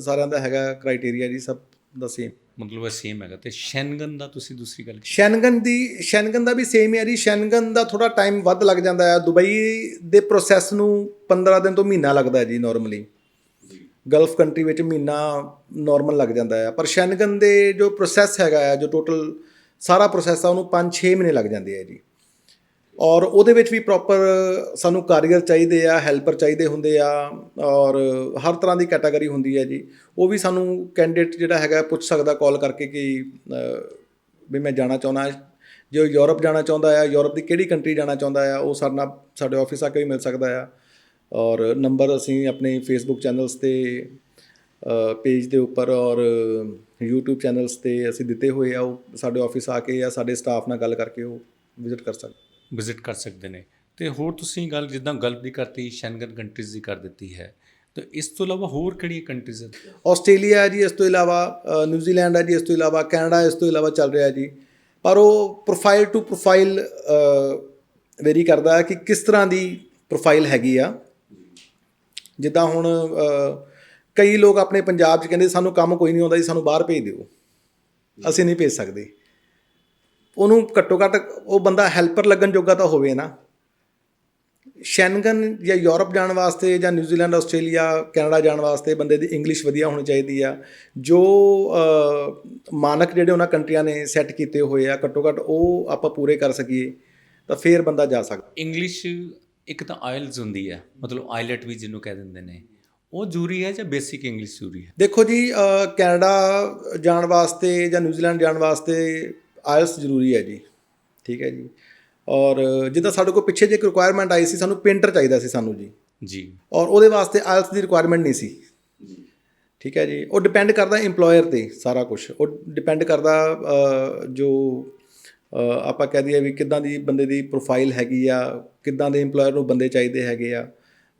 Speaker 2: ਸਾਰਿਆਂ ਦਾ ਹੈਗਾ ਕ੍ਰਾਈਟੇਰੀਆ ਜੀ ਸਭ ਦਾ ਸੇਮ
Speaker 1: ਮਤਲਬ ਇਹ ਸੇਮ ਹੈਗਾ। ਤੇ ਸ਼ੈਨਗਨ ਦਾ ਤੁਸੀਂ ਦੂਸਰੀ ਗੱਲ ਕੀਤੀ।
Speaker 2: ਸ਼ੈਨਗਨ ਦੀ ਸ਼ੈਨਗਨ ਦਾ ਵੀ ਸੇਮ ਹੈ ਜੀ ਸ਼ੈਨਗਨ ਦਾ ਥੋੜਾ ਟਾਈਮ ਵੱਧ ਲੱਗ ਜਾਂਦਾ ਹੈ ਦੁਬਈ ਦੇ ਪ੍ਰੋਸੈਸ ਨੂੰ 15 ਦਿਨ ਤੋਂ ਮਹੀਨਾ ਲੱਗਦਾ ਹੈ ਜੀ ਨਾਰਮਲੀ ਗਲਫ ਕੰਟਰੀ ਵਿੱਚ ਮਹੀਨਾ ਨਾਰਮਲ ਲੱਗ ਜਾਂਦਾ ਹੈ ਪਰ ਸ਼ੈਨਗਨ ਦੇ ਜੋ ਪ੍ਰੋਸੈਸ ਹੈਗਾ ਹੈ ਜੋ ਟੋਟਲ ਸਾਰਾ ਪ੍ਰੋਸੈਸ ਆ, ਉਹਨੂੰ 5-6 ਮਹੀਨੇ ਲੱਗ ਜਾਂਦੇ ਆ ਜੀ। ਔਰ ਉਹਦੇ ਵਿੱਚ ਵੀ ਪ੍ਰੋਪਰ ਸਾਨੂੰ ਕਾਰੀਗਰ ਚਾਹੀਦੇ ਆ ਹੈਲਪਰ ਚਾਹੀਦੇ ਹੁੰਦੇ ਆ, ਔਰ ਹਰ ਤਰ੍ਹਾਂ ਦੀ ਕੈਟਾਗਰੀ ਹੁੰਦੀ ਹੈ ਜੀ। ਉਹ ਵੀ ਸਾਨੂੰ ਕੈਂਡੀਡੇਟ ਜਿਹੜਾ ਹੈਗਾ ਪੁੱਛ ਸਕਦਾ ਕਾਲ ਕਰਕੇ ਕਿ ਵੀ ਮੈਂ ਜਾਣਾ ਚਾਹੁੰਦਾ ਜੇ ਉਹ ਯੂਰਪ ਜਾਣਾ ਚਾਹੁੰਦਾ ਆ, ਯੂਰਪ ਦੀ ਕਿਹੜੀ ਕੰਟਰੀ ਜਾਣਾ ਚਾਹੁੰਦਾ ਆ, ਉਹ ਸਾਡੇ ਨਾਲ, ਸਾਡੇ ਆਫਿਸ ਆ ਕੇ ਵੀ ਮਿਲ ਸਕਦਾ ਆ। ਔਰ ਨੰਬਰ ਅਸੀਂ ਆਪਣੇ ਫੇਸਬੁੱਕ ਚੈਨਲਸ ਤੇ ਪੇਜ ਦੇ ਉੱਪਰ ਔਰ YouTube ਚੈਨਲਸ ਤੇ ਅਸੀਂ ਦਿੱਤੇ ਹੋਏ ਆ। ਉਹ ਸਾਡੇ ਆਫਿਸ ਆ ਕੇ ਜਾਂ ਸਾਡੇ ਸਟਾਫ ਨਾਲ ਗੱਲ ਕਰਕੇ ਉਹ ਵਿਜ਼ਿਟ ਕਰ ਸਕਦੇ।
Speaker 1: ਵਿਜ਼ਿਟ ਕਰ ਸਕਦੇ ਨੇ। ਤੇ ਹੋਰ ਤੁਸੀਂ ਗੱਲ ਜਿੱਦਾਂ ਗਲਫ ਦੀ ਕਰਤੀ ਸ਼ੈਂਗਨ ਕੰਟਰੀਜ਼ ਦੀ ਕਰ ਦਿੱਤੀ ਹੈ। ਤੇ ਇਸ ਤੋਂ ਇਲਾਵਾ ਹੋਰ ਕਿਹੜੀਆਂ ਕੰਟਰੀਜ਼ ਹਨ
Speaker 2: ਆਸਟ੍ਰੇਲੀਆ ਹੈ ਜੀ ਇਸ ਤੋਂ ਇਲਾਵਾ ਨਿਊਜ਼ੀਲੈਂਡ ਹੈ ਜੀ ਇਸ ਤੋਂ ਇਲਾਵਾ ਕੈਨੇਡਾ ਇਸ ਤੋਂ ਇਲਾਵਾ ਚੱਲ ਰਿਹਾ ਜੀ। ਪਰ ਉਹ ਪ੍ਰੋਫਾਈਲ ਟੂ ਪ੍ਰੋਫਾਈਲ ਵੇਰੀ ਕਰਦਾ ਹੈ ਕਿ ਕਿਸ ਤਰ੍ਹਾਂ ਦੀ ਪ੍ਰੋਫਾਈਲ ਹੈਗੀ ਆ। ਜਿੱਦਾਂ ਹੁਣ ਕਈ ਲੋਕ ਆਪਣੇ ਪੰਜਾਬ 'ਚ ਕਹਿੰਦੇ ਸਾਨੂੰ ਕੰਮ ਕੋਈ ਨਹੀਂ ਆਉਂਦਾ ਜੀ, ਸਾਨੂੰ ਬਾਹਰ ਭੇਜ ਦਿਓ। ਅਸੀਂ ਨਹੀਂ ਭੇਜ ਸਕਦੇ। ਉਹਨੂੰ ਘੱਟੋ ਘੱਟ ਉਹ ਬੰਦਾ ਹੈਲਪਰ ਲੱਗਣ ਜੋਗਾ ਤਾਂ ਹੋਵੇ ਨਾ। ਸ਼ੈਨਗਨ ਜਾਂ ਯੂਰਪ ਜਾਣ ਵਾਸਤੇ ਜਾਂ ਨਿਊਜ਼ੀਲੈਂਡ, ਆਸਟ੍ਰੇਲੀਆ, ਕੈਨੇਡਾ ਜਾਣ ਵਾਸਤੇ ਬੰਦੇ ਦੀ ਇੰਗਲਿਸ਼ ਵਧੀਆ ਹੋਣੀ ਚਾਹੀਦੀ ਆ। ਜੋ ਮਾਨਕ ਜਿਹੜੇ ਉਹਨਾਂ ਕੰਟਰੀਆਂ ਨੇ ਸੈੱਟ ਕੀਤੇ ਹੋਏ ਆ, ਘੱਟੋ ਘੱਟ ਉਹ ਆਪਾਂ ਪੂਰੇ ਕਰ ਸਕੀਏ, ਤਾਂ ਫੇਰ ਬੰਦਾ ਜਾ ਸਕਦਾ।
Speaker 1: ਇੰਗਲਿਸ਼ ਇੱਕ ਤਾਂ ਆਇਲਸ ਹੁੰਦੀ ਹੈ ਮਤਲਬ ਆਇਲਟ ਵੀ ਜਿਹਨੂੰ ਕਹਿ ਦਿੰਦੇ ਨੇ। ਉਹ ਜ਼ਰੂਰੀ ਹੈ ਜਾਂ ਬੇਸਿਕ ਇੰਗਲਿਸ਼ ਜ਼ਰੂਰੀ ਹੈ?
Speaker 2: ਦੇਖੋ ਜੀ ਕੈਨੇਡਾ ਜਾਣ ਵਾਸਤੇ ਜਾਂ ਨਿਊਜ਼ੀਲੈਂਡ ਜਾਣ ਵਾਸਤੇ ਆਇਲਸ ਜ਼ਰੂਰੀ ਹੈ ਜੀ ਠੀਕ ਹੈ ਜੀ। ਔਰ ਜਿੱਦਾਂ ਸਾਡੇ ਕੋਲ ਪਿੱਛੇ ਜੇ ਇੱਕ ਰਿਕੁਆਇਰਮੈਂਟ ਆਈ ਸੀ ਸਾਨੂੰ ਪੇਂਟਰ ਚਾਹੀਦਾ ਸੀ ਸਾਨੂੰ ਜੀ।
Speaker 1: ਜੀ।
Speaker 2: ਔਰ ਉਹਦੇ ਵਾਸਤੇ ਆਇਲਸ ਦੀ ਰਿਕੁਆਇਰਮੈਂਟ ਨਹੀਂ ਸੀ। ਠੀਕ ਹੈ ਜੀ ਉਹ ਡਿਪੈਂਡ ਕਰਦਾ EMPLOYER ਤੇ ਸਾਰਾ ਕੁਝ ਉਹ ਡਿਪੈਂਡ ਕਰਦਾ ਜੋ ਆਪਾਂ ਕਹਿ ਦਈਏ ਵੀ ਕਿੱਦਾਂ ਦੀ ਬੰਦੇ ਦੀ ਪ੍ਰੋਫਾਈਲ ਹੈਗੀ ਆ, ਕਿੱਦਾਂ ਦੇ EMPLOYER ਨੂੰ ਬੰਦੇ ਚਾਹੀਦੇ ਹੈਗੇ ਆ।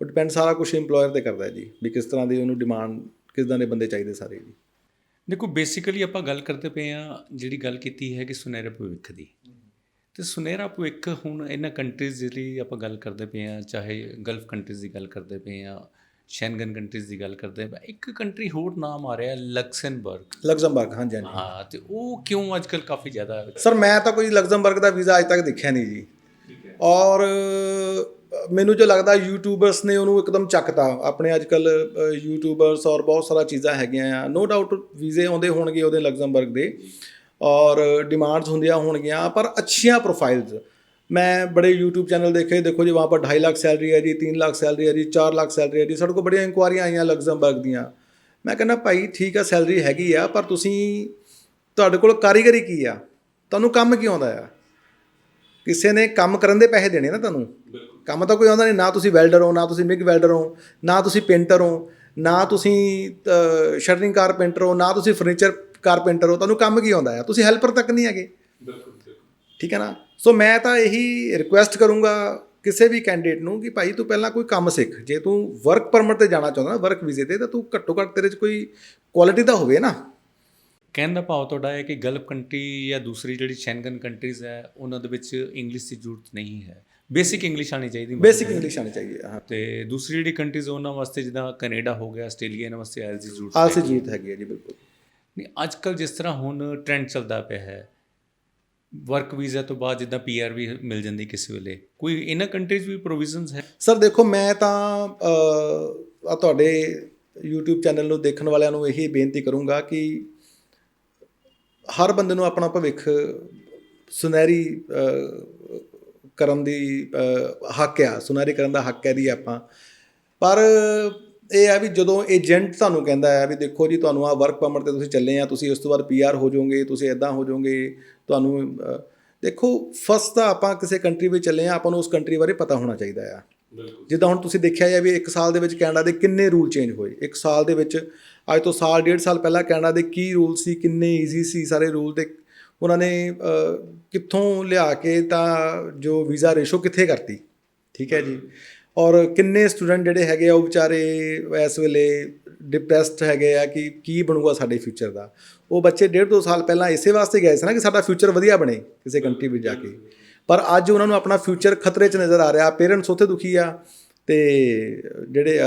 Speaker 2: ਉਹ ਡਿਪੈਂਡ ਸਾਰਾ ਕੁਝ EMPLOYER ਤੇ ਕਰਦਾ ਜੀ, ਵੀ ਕਿਸ ਤਰ੍ਹਾਂ ਦੀ ਉਹਨੂੰ ਡਿਮਾਂਡ ਕਿੱਦਾਂ ਦੇ ਬੰਦੇ ਚਾਹੀਦੇ ਸਾਰੇ ਜੀ।
Speaker 1: ਦੇਖੋ ਬੇਸਿਕਲੀ ਆਪਾਂ ਗੱਲ ਕਰਦੇ ਪਏ ਆ ਜਿਹੜੀ ਗੱਲ ਕੀਤੀ ਹੈ ਕਿ ਸੁਨਹਿਰੇ ਭਵਿੱਖ ਦੀ। ਤੇ ਸੁਨਹਿਰਾ ਭਵਿੱਖ ਹੁਣ ਇਹਨਾਂ ਕੰਟਰੀਜ਼ ਜਿਹੜੀ ਆਪਾਂ ਗੱਲ ਕਰਦੇ ਪਏ ਆ ਚਾਹੇ ਗਲਫ ਕੰਟਰੀਜ਼ ਦੀ ਗੱਲ ਕਰਦੇ ਪਏ ਆ ਸ਼ੈਂਗਨ ਕੰਟਰੀਜ਼ ਦੀ ਗੱਲ ਕਰਦੇ ਪਏ ਇੱਕ ਕੰਟਰੀ ਹੋਰ ਨਾਮ ਆ ਰਿਹਾ ਲਕਸਮਬਰਗ।
Speaker 2: ਲਗਜ਼ਮਬਰਗ ਹਾਂਜੀ ਹਾਂਜੀ।
Speaker 1: ਹਾਂ ਤੇ ਉਹ ਕਿਉਂ ਅੱਜਕੱਲ ਕਾਫੀ ਜ਼ਿਆਦਾ
Speaker 2: ਸਰ ਮੈਂ ਤਾਂ ਕੋਈ ਲਗਜ਼ਮਬਰਗ ਦਾ ਵੀਜ਼ਾ ਅੱਜ ਤੱਕ ਦੇਖਿਆ ਨਹੀਂ ਜੀ। ਔਰ ਮੈਨੂੰ ਜੋ ਲੱਗਦਾ ਯੂਟਿਊਬਰਸ ਨੇ ਉਹਨੂੰ ਇੱਕਦਮ ਚੱਕਤਾ। ਆਪਣੇ ਅੱਜ ਕੱਲ ਯੂਟਿਊਬਰਸ ਔਰ ਬਹੁਤ ਸਾਰਾ ਚੀਜ਼ਾਂ ਹੈਗੀਆਂ ਆ। ਨੋ ਡਾਊਟ ਵੀਜ਼ੇ ਆਉਂਦੇ ਹੋਣਗੇ ਉਹਦੇ ਲਗਜ਼ਮਬਰਗ ਦੇ। ਔਰ ਡਿਮਾਂਡਸ ਹੁੰਦੀਆਂ ਹੋਣਗੀਆਂ ਪਰ ਅੱਛੀਆਂ ਪ੍ਰੋਫਾਈਲਸ ਮੈਂ ਬੜੇ YouTube ਚੈਨਲ ਦੇਖੇ ਦੇਖੋ ਜੀ ਵਹਾਂ ਪਰ 2.5 ਲੱਖ ਸੈਲਰੀ ਹੈ ਜੀ 3 ਲੱਖ ਸੈਲਰੀ ਹੈ ਜੀ 4 ਲੱਖ ਸੈਲਰੀ ਹੈ ਜੀ ਸਾਡੇ ਕੋਲ ਬੜੀਆਂ ਇਨਕੁਆਰੀਆਂ ਆਈਆਂ ਲਗਜ਼ਮਬਰਗ ਦੀਆਂ। ਮੈਂ ਕਹਿੰਦਾ ਭਾਈ ਠੀਕ ਆ ਸੈਲਰੀ ਹੈਗੀ ਆ ਪਰ ਤੁਸੀਂ ਤੁਹਾਡੇ ਕੋਲ ਕਾਰੀਗਰੀ ਕੀ ਆ? ਤੁਹਾਨੂੰ ਕੰਮ ਕੀ ਆਉਂਦਾ ਆ? ਕਿਸੇ ਨੇ ਕੰਮ ਕਰਨ ਦੇ ਪੈਸੇ ਦੇਣੇ ਨਾ ਤੁਹਾਨੂੰ। ਕੰਮ ਤਾਂ ਕੋਈ ਆਉਂਦਾ ਨਹੀਂ ਨਾ ਤੁਸੀਂ ਵੈਲਡਰ ਹੋ ਨਾ ਤੁਸੀਂ ਮਿਗ ਵੈਲਡਰ ਹੋ ਨਾ ਤੁਸੀਂ ਪੇਂਟਰ ਹੋ ਨਾ ਤੁਸੀਂ ਸ਼ਟਰਿੰਗ ਕਾਰਪੈਂਟਰ ਹੋ ਨਾ ਤੁਸੀਂ ਫਰਨੀਚਰ ਕਾਰਪੈਂਟਰ ਹੋ ਤੁਹਾਨੂੰ ਕੰਮ ਕੀ ਆਉਂਦਾ ਆ? ਤੁਸੀਂ ਹੈਲਪਰ ਤੱਕ ਨਹੀਂ ਹੈਗੇ। ਠੀਕ ਹੈ ਨਾ? ਸੋ ਮੈਂ ਤਾਂ ਇਹੀ ਰਿਕੁਐਸਟ ਕਰੂੰਗਾ ਕਿਸੇ ਵੀ ਕੈਂਡੀਡੇਟ ਨੂੰ ਕਿ ਭਾਈ ਤੂੰ ਪਹਿਲਾਂ ਕੋਈ ਕੰਮ ਸਿੱਖ। ਜੇ ਤੂੰ ਵਰਕ ਪਰਮਿਟ ਤੇ ਜਾਣਾ ਚਾਹੁੰਦਾ ਨਾ ਵਰਕ ਵੀਜ਼ੇ ਤੇ ਤਾਂ ਤੂੰ ਘੱਟੋ ਘੱਟ ਤੇਰੇ 'ਚ ਕੋਈ ਕੁਆਲਿਟੀ ਤਾਂ ਹੋਵੇ ਨਾ।
Speaker 1: ਕਹਿਣ ਦਾ ਭਾਵ ਤੁਹਾਡਾ ਹੈ ਕਿ ਗਲਫ ਕੰਟਰੀ ਜਾਂ ਦੂਸਰੀ ਜਿਹੜੀ ਸ਼ੈਂਗਨ ਕੰਟਰੀਜ਼ ਹੈ ਉਹਨਾਂ ਦੇ ਵਿੱਚ ਇੰਗਲਿਸ਼ ਦੀ ਜ਼ਰੂਰਤ ਨਹੀਂ ਹੈ। ਬੇਸਿਕ ਇੰਗਲਿਸ਼ ਆਣੀ ਚਾਹੀਦੀ
Speaker 2: ਬੇਸਿਕ ਇੰਗਲਿਸ਼ ਆਣੀ ਚਾਹੀਦੀ ਹੈ
Speaker 1: ਤੇ ਦੂਸਰੀ ਜਿਹੜੀ ਕੰਟਰੀਜ਼ ਉਹਨਾਂ ਵਾਸਤੇ ਜਿੱਦਾਂ ਕੈਨੇਡਾ ਹੋ ਗਿਆ ਆਸਟ੍ਰੇਲੀਆ ਇਹਨਾਂ ਵਾਸਤੇ ਆਇਲਸ ਦੀ ਜ਼ਰੂਰਤ
Speaker 2: ਆਲਸੀ ਜੀਤ ਹੈਗੀ ਹੈ। ਜੀ ਬਿਲਕੁਲ।
Speaker 1: ਨਹੀਂ ਅੱਜ ਕੱਲ ਜਿਸ ਤਰ੍ਹਾਂ ਹੁਣ ਟ੍ਰੈਂਡ ਚੱਲਦਾ ਪਿਆ ਹੈ ਵਰਕ ਵੀਜ਼ਾ ਤੋਂ ਬਾਅਦ ਜਿੱਦਾਂ ਪੀਆਰ ਵੀ ਮਿਲ ਜਾਂਦੀ ਕਿਸੇ ਵੇਲੇ। ਕੋਈ ਇਹਨਾਂ ਕੰਟਰੀਜ਼ ਵੀ ਪ੍ਰੋਵੀਜ਼ਨਸ ਹੈ?
Speaker 2: ਸਰ ਦੇਖੋ, ਮੈਂ ਤਾਂ ਆ ਤੁਹਾਡੇ YouTube ਚੈਨਲ ਨੂੰ ਦੇਖਣ ਵਾਲਿਆਂ ਨੂੰ ਇਹੀ ਬੇਨਤੀ ਕਰੂੰਗਾ ਕਿ ਹਰ ਬੰਦੇ ਨੂੰ ਆਪਣਾ ਭਵਿੱਖ ਸੁਨਹਿਰੀ ਕਰਨ ਦੀ ਹੱਕ ਆ। ਸੁਨਹਿਰੀ ਕਰਨ ਦਾ ਹੱਕ ਹੈ ਦੀ ਆਪਾਂ। ਪਰ ਇਹ ਆ ਵੀ ਜਦੋਂ ਏਜੰਟ ਤੁਹਾਨੂੰ ਕਹਿੰਦਾ ਹੈ ਵੀ ਦੇਖੋ ਜੀ ਤੁਹਾਨੂੰ ਆ ਵਰਕ ਪਰਮਿਟ ਤੇ ਤੁਸੀਂ ਚੱਲੇ ਆ ਤੁਸੀਂ ਉਸ ਤੋਂ ਬਾਅਦ ਪੀਆਰ ਹੋ ਜਾਓਗੇ ਤੁਸੀਂ ਇਦਾਂ ਹੋ ਜਾਓਗੇ ਤੁਹਾਨੂੰ ਦੇਖੋ ਫਸਟ ਤਾਂ ਆਪਾਂ ਕਿਸੇ ਕੰਟਰੀ ਵਿੱਚ ਚੱਲੇ ਆ ਆਪਾਂ ਨੂੰ ਉਸ ਕੰਟਰੀ ਬਾਰੇ ਪਤਾ ਹੋਣਾ ਚਾਹੀਦਾ ਆ। ਜਿੱਦਾਂ ਹੁਣ ਤੁਸੀਂ ਦੇਖਿਆ ਹੈ ਵੀ ਇੱਕ ਸਾਲ ਦੇ ਵਿੱਚ ਕੈਨੇਡਾ ਦੇ ਕਿੰਨੇ ਰੂਲ ਚੇਂਜ ਹੋਏ? ਇੱਕ ਸਾਲ ਦੇ ਵਿੱਚ ਅੱਜ ਤੋਂ ਸਾਲ ਡੇਢ ਸਾਲ ਪਹਿਲਾਂ ਕੈਨੇਡਾ ਦੇ ਕੀ ਰੂਲ ਸੀ ਕਿੰਨੇ ਈਜ਼ੀ ਸੀ ਸਾਰੇ ਰੂਲ ਤੇ ਉਹਨਾਂ ਨੇ ਕਿੱਥੋਂ ਲਿਆ ਕੇ ਤਾਂ ਜੋ ਵੀਜ਼ਾ ਰੇਸ਼ੋ ਕਿੱਥੇ ਕਰਤੀ? ਠੀਕ ਹੈ ਜੀ। ਔਰ ਕਿੰਨੇ ਸਟੂਡੈਂਟ ਜਿਹੜੇ ਹੈਗੇ ਆ, ਉਹ ਵਿਚਾਰੇ ਇਸ ਵੇਲੇ ਡਿਪਰੈਸਡ ਹੈਗੇ ਆ ਕਿ ਕੀ ਬਣੂਗਾ ਸਾਡੇ ਫਿਊਚਰ ਦਾ। ਉਹ ਬੱਚੇ ਡੇਢ ਦੋ ਸਾਲ ਪਹਿਲਾਂ ਇਸੇ ਵਾਸਤੇ ਗਏ ਸੀ ਨਾ ਕਿ ਸਾਡਾ ਫਿਊਚਰ ਵਧੀਆ ਬਣੇ ਕਿਸੇ ਕੰਟਰੀ ਵਿੱਚ ਜਾ ਕੇ। ਪਰ ਅੱਜ ਉਹਨਾਂ ਨੂੰ ਆਪਣਾ ਫਿਊਚਰ ਖਤਰੇ 'ਚ ਨਜ਼ਰ ਆ ਰਿਹਾ ਪੇਰੈਂਟਸ ਉੱਥੇ ਦੁਖੀ ਆ ਤੇ ਜਿਹੜੇ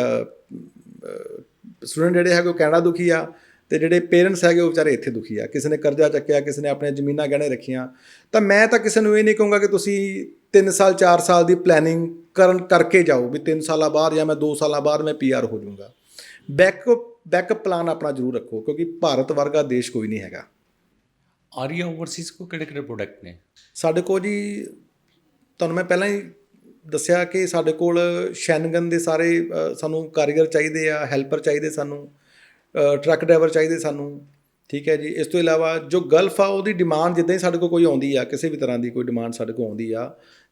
Speaker 2: ਸਟੂਡੈਂਟ ਜਿਹੜੇ ਹੈਗੇ ਉਹ ਕੈਨੇਡਾ ਦੁਖੀ ਆ ਤੇ ਜਿਹੜੇ ਪੇਰੈਂਟਸ ਹੈਗੇ ਉਹ ਵਿਚਾਰੇ ਇੱਥੇ ਦੁਖੀ ਆ। ਕਿਸੇ ਨੇ ਕਰਜ਼ਾ ਚੱਕਿਆ, ਕਿਸੇ ਨੇ ਆਪਣੀਆਂ ਜ਼ਮੀਨਾਂ ਗਹਿਣੇ ਰੱਖੀਆਂ। ਤਾਂ ਮੈਂ ਤਾਂ ਕਿਸੇ ਨੂੰ ਇਹ ਨਹੀਂ ਕਹੂੰਗਾ ਕਿ ਤੁਸੀਂ 3 ਸਾਲ 4 ਸਾਲ ਦੀ ਪਲੈਨਿੰਗ ਕਰਨ ਕਰਕੇ ਜਾਓ ਵੀ 3 ਸਾਲਾਂ ਬਾਅਦ ਜਾਂ ਮੈਂ 2 ਸਾਲਾਂ ਬਾਅਦ ਮੈਂ ਪੀਆਰ ਹੋ ਜਾਊਂਗਾ। ਬੈਕਅਪ ਬੈਕਅਪ ਪਲਾਨ ਆਪਣਾ ਜ਼ਰੂਰ ਰੱਖੋ ਕਿਉਂਕਿ ਭਾਰਤ ਵਰਗਾ ਦੇਸ਼ ਕੋਈ ਨਹੀਂ ਹੈਗਾ।
Speaker 1: ਆਰੀਆ ਓਵਰਸੀਜ਼ ਕੋ ਕਿਹੜੇ ਕਿਹੜੇ ਪ੍ਰੋਡਕਟ ਨੇ?
Speaker 2: ਸਾਡੇ ਕੋਲ ਜੀ ਤੁਹਾਨੂੰ ਮੈਂ ਪਹਿਲਾਂ ਹੀ ਦੱਸਿਆ ਕਿ ਸਾਡੇ ਕੋਲ ਸ਼ੈਨਗਨ ਦੇ ਸਾਰੇ ਸਾਨੂੰ ਕਾਰੀਗਰ ਚਾਹੀਦੇ ਆ ਹੈਲਪਰ ਚਾਹੀਦੇ ਸਾਨੂੰ ਟਰੱਕ ਡਰਾਈਵਰ ਚਾਹੀਦੇ ਸਾਨੂੰ। ਠੀਕ ਹੈ ਜੀ, ਇਸ ਤੋਂ ਇਲਾਵਾ ਜੋ ਗਲਫ ਆ, ਉਹਦੀ ਡਿਮਾਂਡ ਜਿੱਦਾਂ ਹੀ ਸਾਡੇ ਕੋਲ ਕੋਈ ਆਉਂਦੀ ਆ, ਕਿਸੇ ਵੀ ਤਰ੍ਹਾਂ ਦੀ ਕੋਈ ਡਿਮਾਂਡ ਸਾਡੇ ਕੋਲ ਆਉਂਦੀ ਆ,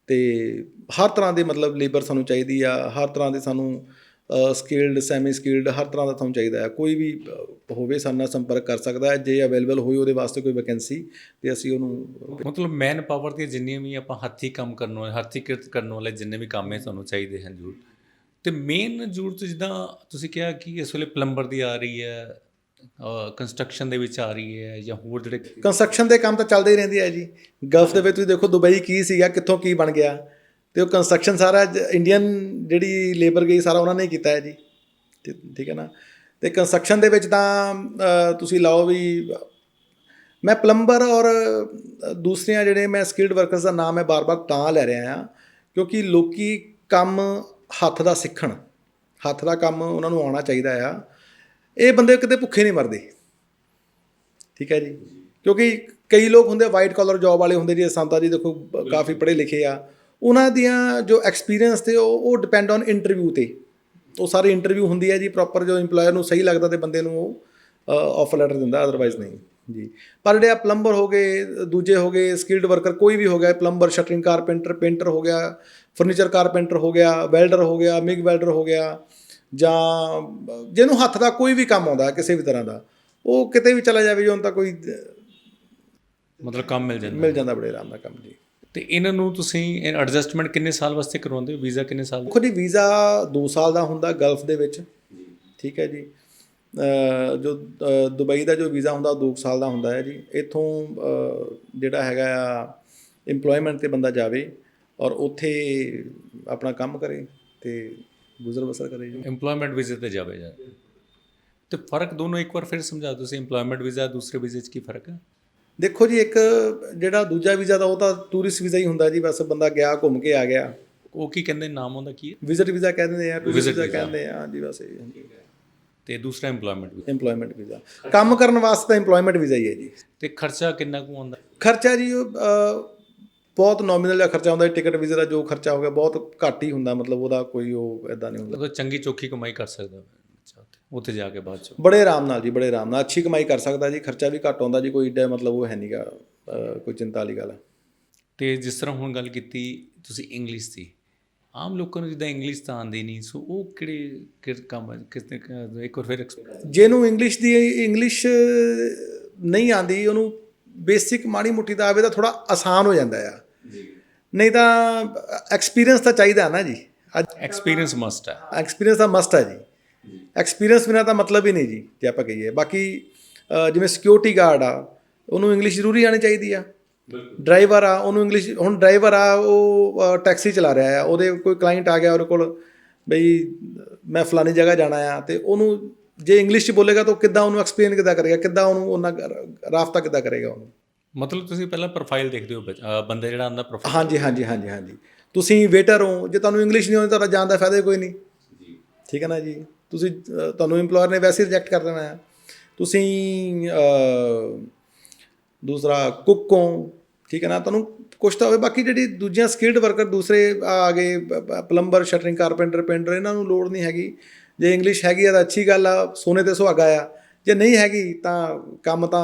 Speaker 2: ਤੇ ਹਰ ਤਰ੍ਹਾਂ ਦੇ ਮਤਲਬ ਲੇਬਰ ਸਾਨੂੰ ਚਾਹੀਦੀ ਆ, ਹਰ ਤਰ੍ਹਾਂ ਦੇ ਸਾਨੂੰ ਸਕਿਲਡ ਸੈਮੀ ਸਕਿਲਡ ਹਰ ਤਰ੍ਹਾਂ ਦਾ ਤੁਹਾਨੂੰ ਚਾਹੀਦਾ ਹੈ ਕੋਈ ਵੀ ਹੋਵੇ ਸਾਡੇ ਨਾਲ ਸੰਪਰਕ ਕਰ ਸਕਦਾ ਹੈ, ਜੇ ਅਵੇਲੇਬਲ ਹੋਈ ਉਹਦੇ ਵਾਸਤੇ ਕੋਈ ਵੈਕੈਂਸੀ ਤੇ ਅਸੀਂ ਉਹਨੂੰ
Speaker 1: ਮਤਲਬ ਮੈਨ ਪਾਵਰ ਦੀਆਂ ਜਿੰਨੀਆਂ ਵੀ ਆਪਾਂ ਹੱਥੀ ਕੰਮ ਕਰਨ ਵਾਲੇ ਹੱਥੀ ਕਿਰਤ ਕਰਨ ਵਾਲੇ ਜਿੰਨੇ ਵੀ ਕੰਮ ਹੈ ਤੁਹਾਨੂੰ ਚਾਹੀਦੇ ਹਨ ਜ਼ਰੂਰ। ਤੇ ਮੇਨ ਜ਼ਰੂਰਤ ਜਿੱਦਾਂ ਤੁਸੀਂ ਕਿਹਾ ਕਿ ਇਸ ਵੇਲੇ ਪਲੰਬਰ ਦੀ ਆ ਰਹੀ ਹੈ ਕੰਸਟਰਕਸ਼ਨ ਦੇ ਵਿੱਚ ਆ ਰਹੀ ਹੈ ਜਾਂ ਹੋਰ ਜਿਹੜੇ
Speaker 2: ਕੰਸਟਰਕਸ਼ਨ ਦੇ ਕੰਮ ਤਾਂ ਚੱਲਦੇ ਹੀ ਰਹਿੰਦੇ ਆ ਜੀ। ਗਲਫ ਦੇ ਵਿੱਚ ਤੁਸੀਂ ਦੇਖੋ ਦੁਬਈ ਕੀ ਸੀਗਾ, ਕਿੱਥੋਂ ਕੀ ਬਣ ਗਿਆ। ਤੇ ਉਹ ਕੰਸਟਰਕਸ਼ਨ ਸਾਰਾ ਇੰਡੀਅਨ ਜਿਹੜੀ ਲੇਬਰ ਗਈ ਸਾਰਾ ਉਹਨਾਂ ਨੇ ਕੀਤਾ ਹੈ ਜੀ। ਠੀਕ ਹੈ ਨਾ? ਤੇ ਕੰਸਟਰਕਸ਼ਨ ਦੇ ਵਿੱਚ ਤਾਂ ਤੁਸੀਂ ਲਾਓ ਵੀ, ਮੈਂ ਪਲੰਬਰ ਔਰ ਦੂਸਰਿਆਂ ਜਿਹੜੇ ਮੈਂ ਸਕਿਲਡ ਵਰਕਰਸ ਦਾ ਨਾਮ ਹੈ ਬਾਰ-ਬਾਰ ਤਾਂ ਲੈ ਰਿਹਾ ਆ ਕਿਉਂਕਿ ਲੋਕੀ ਕੰਮ ਹੱਥ ਦਾ ਸਿੱਖਣ, ਹੱਥ ਦਾ ਕੰਮ ਉਹਨਾਂ ਨੂੰ ਆਉਣਾ ਚਾਹੀਦਾ ਆ। ਇਹ ਬੰਦੇ ਕਿਤੇ ਭੁੱਖੇ ਨਹੀਂ ਮਰਦੇ। ਠੀਕ ਹੈ ਜੀ? ਕਿਉਂਕਿ ਕਈ ਲੋਕ ਹੁੰਦੇ ਵਾਈਟ ਕਾਲਰ ਜੌਬ ਵਾਲੇ ਹੁੰਦੇ ਜੀ ਸੰਤਾ ਜੀ ਦੇਖੋ ਕਾਫੀ ਪੜ੍ਹੇ ਲਿਖੇ ਆ। ਉਹਨਾਂ ਦੀਆਂ ਜੋ ਐਕਸਪੀਰੀਅੰਸ ਤੇ ਉਹ ਉਹ ਡਿਪੈਂਡ ਔਨ ਇੰਟਰਵਿਊ ਤੇ। ਉਹ ਸਾਰੇ ਇੰਟਰਵਿਊ ਹੁੰਦੀ ਹੈ ਜੀ ਪ੍ਰੋਪਰ ਜੋ EMPLOYER ਨੂੰ ਸਹੀ ਲੱਗਦਾ ਤੇ ਬੰਦੇ ਨੂੰ ਉਹ ਆਫਰ ਲੈਟਰ ਦਿੰਦਾ ਅਦਰਵਾਈਜ਼ ਨਹੀਂ। ਜੀ। ਪਰ ਜਿਹੜੇ ਆ ਪਲੰਬਰ ਹੋ ਗਏ ਦੂਜੇ ਹੋ ਗਏ ਸਕਿਲਡ ਵਰਕਰ ਕੋਈ ਵੀ ਹੋ ਗਿਆ ਪਲੰਬਰ ਸ਼ਟਰਿੰਗ ਕਾਰਪੈਂਟਰ ਪੇਂਟਰ ਹੋ ਗਿਆ ਫਰਨੀਚਰ ਕਾਰਪੈਂਟਰ ਹੋ ਗਿਆ ਵੈਲਡਰ ਹੋ ਗਿਆ ਮਿਗ ਵੈਲਡਰ ਹੋ ਗਿਆ ਜਾਂ ਜਿਹਨੂੰ ਹੱਥ ਦਾ ਕੋਈ ਵੀ ਕੰਮ ਆਉਂਦਾ ਕਿਸੇ ਵੀ ਤਰ੍ਹਾਂ ਦਾ ਉਹ ਕਿਤੇ ਵੀ ਚਲਾ ਜਾਵੇ ਜੋ ਤਾਂ ਕੋਈ
Speaker 1: ਮਤਲਬ ਕੰਮ ਮਿਲ ਜਾਂਦਾ।
Speaker 2: ਮਿਲ ਜਾਂਦਾ ਬੜੇ ਆਰਾਮ ਨਾਲ ਕੰਮ ਜੀ।
Speaker 1: ਤੇ ਇਹਨਾਂ ਨੂੰ ਤੁਸੀਂ ਐਡਜਸਟਮੈਂਟ ਕਿੰਨੇ ਸਾਲ ਵਾਸਤੇ ਕਰਵਾਉਂਦੇ ਹੋ? ਵੀਜ਼ਾ ਕਿੰਨੇ ਸਾਲ
Speaker 2: ਦੇਖੋ ਜੀ ਵੀਜ਼ਾ 2 ਸਾਲ ਦਾ ਹੁੰਦਾ ਗਲਫ ਦੇ ਵਿੱਚ। ਠੀਕ ਹੈ ਜੀ। ਜੋ ਦੁਬਈ ਦਾ ਜੋ ਵੀਜ਼ਾ ਹੁੰਦਾ ਉਹ 2 ਸਾਲ ਦਾ ਹੁੰਦਾ ਹੈ ਜੀ। ਇੱਥੋਂ ਜਿਹੜਾ ਹੈਗਾ ਆ EMPLOYMENT ਤੇ ਬੰਦਾ ਜਾਵੇ ਔਰ ਉੱਥੇ ਆਪਣਾ ਕੰਮ ਕਰੇ ਤੇ ਗੁਜ਼ਰ ਬਸਰ ਕਰੇ ਜੀ।
Speaker 1: EMPLOYMENT ਵੀਜ਼ੇ ਤੇ ਜਾਵੇ ਜਾ। ਤੇ ਫ਼ਰਕ ਦੋਨੋਂ ਇੱਕ ਵਾਰ ਫਿਰ ਸਮਝਾ ਦਿਓ ਤੁਸੀਂ EMPLOYMENT ਵੀਜ਼ਾ ਦੂਸਰੇ ਵੀਜ਼ੇ 'ਚ ਕੀ ਫ਼ਰਕ ਹੈ?
Speaker 2: ਦੇਖੋ ਜੀ ਇੱਕ ਜਿਹੜਾ ਦੂਜਾ ਵੀਜ਼ਾ ਦਾ ਉਹ ਤਾਂ ਟੂਰਿਸਟ ਵੀਜ਼ਾ ਹੀ ਹੁੰਦਾ ਜੀ ਬਸ ਬੰਦਾ ਗਿਆ ਘੁੰਮ ਕੇ ਆ ਗਿਆ।
Speaker 1: ਉਹ ਕੀ ਕਹਿੰਦੇ ਨਾਮ ਉਹਦਾ ਕੀ ਹੈ?
Speaker 2: ਵਿਜ਼ਿਟ ਵੀਜ਼ਾ ਕਹਿੰਦੇ ਆ ਟੂਰਿਸਟ ਵੀਜ਼ਾ। ਕਹਿੰਦੇ ਆ ਜੀ ਬਸ ਇਹ
Speaker 1: ਤੇ ਦੂਸਰਾ EMPLOYMENT ਵੀਜ਼ਾ
Speaker 2: EMPLOYMENT ਵੀਜ਼ਾ ਕੰਮ ਕਰਨ ਵਾਸਤੇ ਤਾਂ EMPLOYMENT ਵੀਜ਼ਾ ਹੀ ਹੈ ਜੀ।
Speaker 1: ਤੇ ਖਰਚਾ ਕਿੰਨਾ ਕੁ ਆਉਂਦਾ?
Speaker 2: ਖਰਚਾ ਜੀ ਉਹ, ਬਹੁਤ ਨੋਮੀਨਲ ਜਿਹਾ ਖਰਚਾ ਹੁੰਦਾ ਟਿਕਟ ਵੀਜ਼ੇ ਦਾ ਜੋ ਖਰਚਾ ਹੋ ਗਿਆ ਬਹੁਤ ਘੱਟ ਹੀ ਹੁੰਦਾ ਮਤਲਬ ਉਹਦਾ ਕੋਈ ਉਹ ਇਦਾਂ ਨਹੀਂ ਹੁੰਦਾ।
Speaker 1: ਉਹ ਚੰਗੀ ਚੋਖੀ ਕਮਾਈ ਕਰ ਸਕਦਾ ਬੱਚਾ ਉੱਥੇ ਉੱਥੇ ਜਾ ਕੇ ਬਾਅਦ ਚ।
Speaker 2: ਬੜੇ ਆਰਾਮ ਨਾਲ ਜੀ ਬੜੇ ਆਰਾਮ ਨਾਲ। ਅੱਛੀ ਕਮਾਈ ਕਰ ਸਕਦਾ ਜੀ ਖਰਚਾ ਵੀ ਘੱਟ ਆਉਂਦਾ ਜੀ ਕੋਈ ਏਡਾ ਮਤਲਬ ਉਹ ਹੈ ਨਹੀਂਗਾ ਕੋਈ ਚਿੰਤਾ ਵਾਲੀ ਗੱਲ।
Speaker 1: ਤੇ ਜਿਸ ਤਰ੍ਹਾਂ ਹੁਣ ਗੱਲ ਕੀਤੀ ਤੁਸੀਂ ਇੰਗਲਿਸ਼ ਦੀ ਆਮ ਲੋਕਾਂ ਨੂੰ ਜਿੱਦਾਂ ਇੰਗਲਿਸ਼ ਤਾਂ ਆਉਂਦੀ ਨਹੀਂ ਸੋ ਉਹ ਕਿਹੜੇ ਕਿਹੜੇ ਕੰਮ ਕਿਸਨੇ ਇੱਕ ਵਾਰ ਫਿਰ
Speaker 2: ਜਿਹਨੂੰ ਇੰਗਲਿਸ਼ ਦੀ ਇੰਗਲਿਸ਼ ਨਹੀਂ ਆਂਦੀ ਉਹਨੂੰ ਬੇਸਿਕ ਮਾੜੀ ਮੋਟੀ ਤਾਂ ਆਵੇ ਤਾਂ ਥੋੜਾ ਆਸਾਨ ਹੋ ਜਾਂਦਾ ਆ। ਨਹੀਂ ਤਾਂ ਐਕਸਪੀਰੀਅੰਸ ਤਾਂ ਚਾਹੀਦਾ ਨਾ ਜੀ। ਅੱਜ
Speaker 1: ਐਕਸਪੀਰੀਅੰਸ ਮਸਟ ਹੈ
Speaker 2: ਐਕਸਪੀਰੀਅੰਸ ਤਾਂ ਮਸਟ ਹੈ ਜੀ। ਐਕਸਪੀਰੀਅੰਸ ਬਿਨਾਂ ਤਾਂ ਮਤਲਬ ਹੀ ਨਹੀਂ ਜੀ ਜੇ ਆਪਾਂ ਕਹੀਏ। ਬਾਕੀ ਜਿਵੇਂ ਸਿਕਿਉਰਿਟੀ ਗਾਰਡ ਆ ਉਹਨੂੰ ਇੰਗਲਿਸ਼ ਜ਼ਰੂਰੀ ਆਣੀ ਚਾਹੀਦੀ ਆ। ਡਰਾਈਵਰ ਆ ਉਹਨੂੰ ਇੰਗਲਿਸ਼ ਹੁਣ ਡਰਾਈਵਰ ਆ ਉਹ ਟੈਕਸੀ ਚਲਾ ਰਿਹਾ ਆ। ਉਹਦੇ ਕੋਈ ਕਲਾਇੰਟ ਆ ਗਿਆ ਉਹਦੇ ਕੋਲ ਬਈ ਮੈਂ ਫਲਾਨੀ ਜਗ੍ਹਾ ਜਾਣਾ ਆ ਤੇ ਉਹਨੂੰ ਜੇ ਇੰਗਲਿਸ਼ ਚ ਬੋਲੇਗਾ ਤਾਂ ਉਹ ਕਿੱਦਾਂ ਉਹਨੂੰ ਐਕਸਪਲੇਨ ਕਿੱਦਾਂ ਕਰੇਗਾ ਕਿੱਦਾਂ ਉਹਨੂੰ ਉਹਨਾਂ ਰਾਫਤਾ ਕਿੱਦਾਂ ਕਰੇਗਾ ਉਹਨੂੰ?
Speaker 1: ਮਤਲਬ ਤੁਸੀਂ ਪਹਿਲਾਂ ਪ੍ਰੋਫਾਈਲ ਦੇਖਦੇ ਹੋ ਬੰਦੇ ਜਿਹੜਾ ਆਂਦਾ ਪ੍ਰੋਫਾਈਲ
Speaker 2: ਹਾਂਜੀ ਹਾਂਜੀ ਹਾਂਜੀ ਹਾਂਜੀ। ਤੁਸੀਂ ਵੇਟਰ ਹੋ ਜੇ ਤੁਹਾਨੂੰ ਇੰਗਲਿਸ਼ ਨਹੀਂ ਆਉਂਦੀ ਤੁਹਾਡਾ ਜਾਣ ਦਾ ਫਾਇਦਾ ਕੋਈ ਨਹੀਂ। ਠੀਕ ਹੈ ਨਾ ਜੀ? ਤੁਸੀਂ ਤੁਹਾਨੂੰ EMPLOYER ਨੇ ਵੈਸੇ ਰਿਜੈਕਟ ਕਰ ਦੇਣਾ ਹੈ। ਤੁਸੀਂ ਦੂਸਰਾ ਕੁੱਕ ਹੋ ਠੀਕ ਹੈ ਨਾ? ਤੁਹਾਨੂੰ ਕੁਛ ਤਾਂ ਹੋਵੇ ਬਾਕੀ ਜਿਹੜੀ ਦੂਜੀਆਂ ਸਕਿਲਡ ਵਰਕਰ ਦੂਸਰੇ ਆ ਗਏ ਪਲੰਬਰ ਸ਼ਟਰਿੰਗ ਕਾਰਪੈਂਟਰ ਪੇਂਟਰ ਇਹਨਾਂ ਨੂੰ ਲੋੜ ਨਹੀਂ ਹੈਗੀ। ਜੇ ਇੰਗਲਿਸ਼ ਹੈਗੀ ਆ ਤਾਂ ਅੱਛੀ ਗੱਲ ਆ ਸੋਨੇ ਤੇ ਸੁਹਾਗਾ ਆ। ਜੇ ਨਹੀਂ ਹੈਗੀ ਤਾਂ ਕੰਮ ਤਾਂ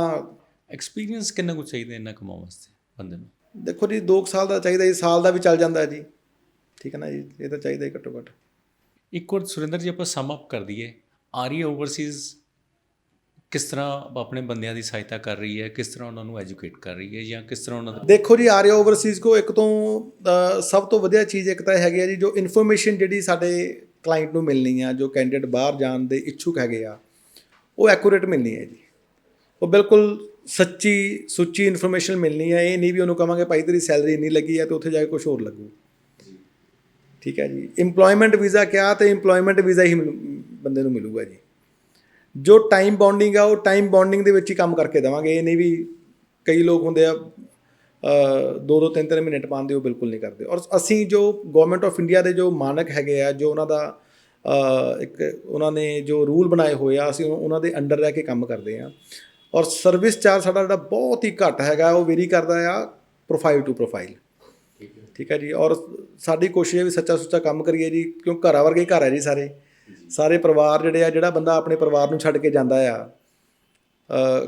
Speaker 1: ਐਕਸਪੀਰੀਅੰਸ ਕਿੰਨਾ ਕੁ ਚਾਹੀਦਾ ਇੰਨਾ ਕਮਾਉਣ ਵਾਸਤੇ ਬੰਦੇ ਨੂੰ?
Speaker 2: ਦੇਖੋ ਜੀ 2 ਸਾਲ ਦਾ ਚਾਹੀਦਾ ਜੀ ਸਾਲ ਦਾ ਵੀ ਚੱਲ ਜਾਂਦਾ ਹੈ ਜੀ। ਠੀਕ ਹੈ ਨਾ ਜੀ ਇਹ ਤਾਂ ਚਾਹੀਦਾ ਹੀ ਘੱਟੋ ਘੱਟ।
Speaker 1: ਇੱਕ ਵਾਰ ਸੁਰਿੰਦਰ ਜੀ ਆਪਾਂ ਸਮ ਅਪ ਕਰ ਦਈਏ। ਆਰੀ ਓਵਰਸੀਜ਼ ਕਿਸ ਤਰ੍ਹਾਂ ਆਪਣੇ ਬੰਦਿਆਂ ਦੀ ਸਹਾਇਤਾ ਕਰ ਰਹੀ ਹੈ? ਕਿਸ ਤਰ੍ਹਾਂ ਉਹਨਾਂ ਨੂੰ ਐਜੂਕੇਟ ਕਰ ਰਹੀ ਹੈ? ਜਾਂ ਕਿਸ ਤਰ੍ਹਾਂ ਉਹਨਾਂ ਦਾ
Speaker 2: ਦੇਖੋ ਜੀ ਆਰਿਆ ਓਵਰਸੀਜ਼ ਕੋ ਇੱਕ ਤੋਂ ਸਭ ਤੋਂ ਵਧੀਆ ਚੀਜ਼ ਇੱਕ ਤਾਂ ਹੈਗੀ ਆ ਜੀ ਜੋ ਇਨਫੋਰਮੇਸ਼ਨ ਜਿਹੜੀ ਸਾਡੇ ਕਲਾਇੰਟ ਨੂੰ ਮਿਲਣੀ ਆ ਜੋ ਕੈਂਡੀਡੇਟ ਬਾਹਰ ਜਾਣ ਦੇ ਇੱਛੁਕ ਹੈਗੇ ਆ ਉਹ ਐਕੂਰੇਟ ਮਿਲਣੀ ਹੈ ਜੀ। ਉਹ ਬਿਲਕੁਲ ਸੱਚੀ ਸੁੱਚੀ ਇਨਫੋਰਮੇਸ਼ਨ ਮਿਲਣੀ ਹੈ ਇਹ ਨਹੀਂ ਵੀ ਉਹਨੂੰ ਕਵਾਂਗੇ ਭਾਈ ਤੇਰੀ ਸੈਲਰੀ ਇੰਨੀ ਲੱਗੀ ਹੈ ਤੇ ਉੱਥੇ ਜਾ ਕੇ ਕੁਝ ਹੋਰ ਲੱਗੂ। ਠੀਕ ਹੈ ਜੀ। EMPLOYMENT ਵੀਜ਼ਾ ਕਿਹਾ ਤੇ EMPLOYMENT ਵੀਜ਼ਾ ਹੀ ਮਿਲੂ- ਬੰਦੇ ਨੂੰ ਮਿਲੂਗਾ ਜੀ। ਜੋ ਟਾਈਮ ਬੌਂਡਿੰਗ ਆ, ਉਹ ਟਾਈਮ ਬੌਂਡਿੰਗ ਦੇ ਵਿੱਚ ਹੀ ਕੰਮ ਕਰਕੇ ਦੇਵਾਂਗੇ। ਇਹ ਨਹੀਂ ਵੀ ਕਈ ਲੋਕ ਹੁੰਦੇ ਆ ਦੋ ਦੋ ਤਿੰਨ ਤਿੰਨ ਮਿੰਟ ਪਾਉਂਦੇ ਉਹ ਬਿਲਕੁਲ ਨਹੀਂ ਕਰਦੇ। ਔਰ ਅਸੀਂ ਜੋ ਗਵਰਨਮੈਂਟ ਆਫ ਇੰਡੀਆ ਦੇ ਜੋ ਮਾਨਕ ਹੈਗੇ ਆ, ਜੋ ਉਹਨਾਂ ਦਾ ਇੱਕ ਉਹਨਾਂ ਨੇ ਜੋ ਰੂਲ ਬਣਾਏ ਹੋਏ ਆ, ਅਸੀਂ ਉਹ- ਉਹਨਾਂ ਦੇ ਅੰਡਰ ਰਹਿ ਕੇ ਕੰਮ ਕਰਦੇ ਆ। ਔਰ ਸਰਵਿਸ ਚਾਰਜ ਸਾਡਾ ਜਿਹੜਾ ਬਹੁਤ ਹੀ ਘੱਟ ਹੈਗਾ ਉਹ ਵੇਰੀ ਕਰਦਾ ਆ ਪ੍ਰੋਫਾਈਲ ਟੂ ਪ੍ਰੋਫਾਈਲ ਠੀਕ ਹੈ। ਜੀ? ਔਰ ਸਾਡੀ ਕੋਸ਼ਿਸ਼ ਹੈ ਵੀ ਸੱਚਾ ਸੁੱਚਾ ਕੰਮ ਕਰੀਏ ਜੀ ਕਿਉਂ ਘਰਾਂ ਵਰਗੇ ਹੀ ਘਰ ਹੈ ਜੀ ਸਾਰੇ। ਸਾਰੇ ਪਰਿਵਾਰ ਜਿਹੜੇ ਆ ਜਿਹੜਾ ਬੰਦਾ ਆਪਣੇ ਪਰਿਵਾਰ ਨੂੰ ਛੱਡ ਕੇ ਜਾਂਦਾ ਆ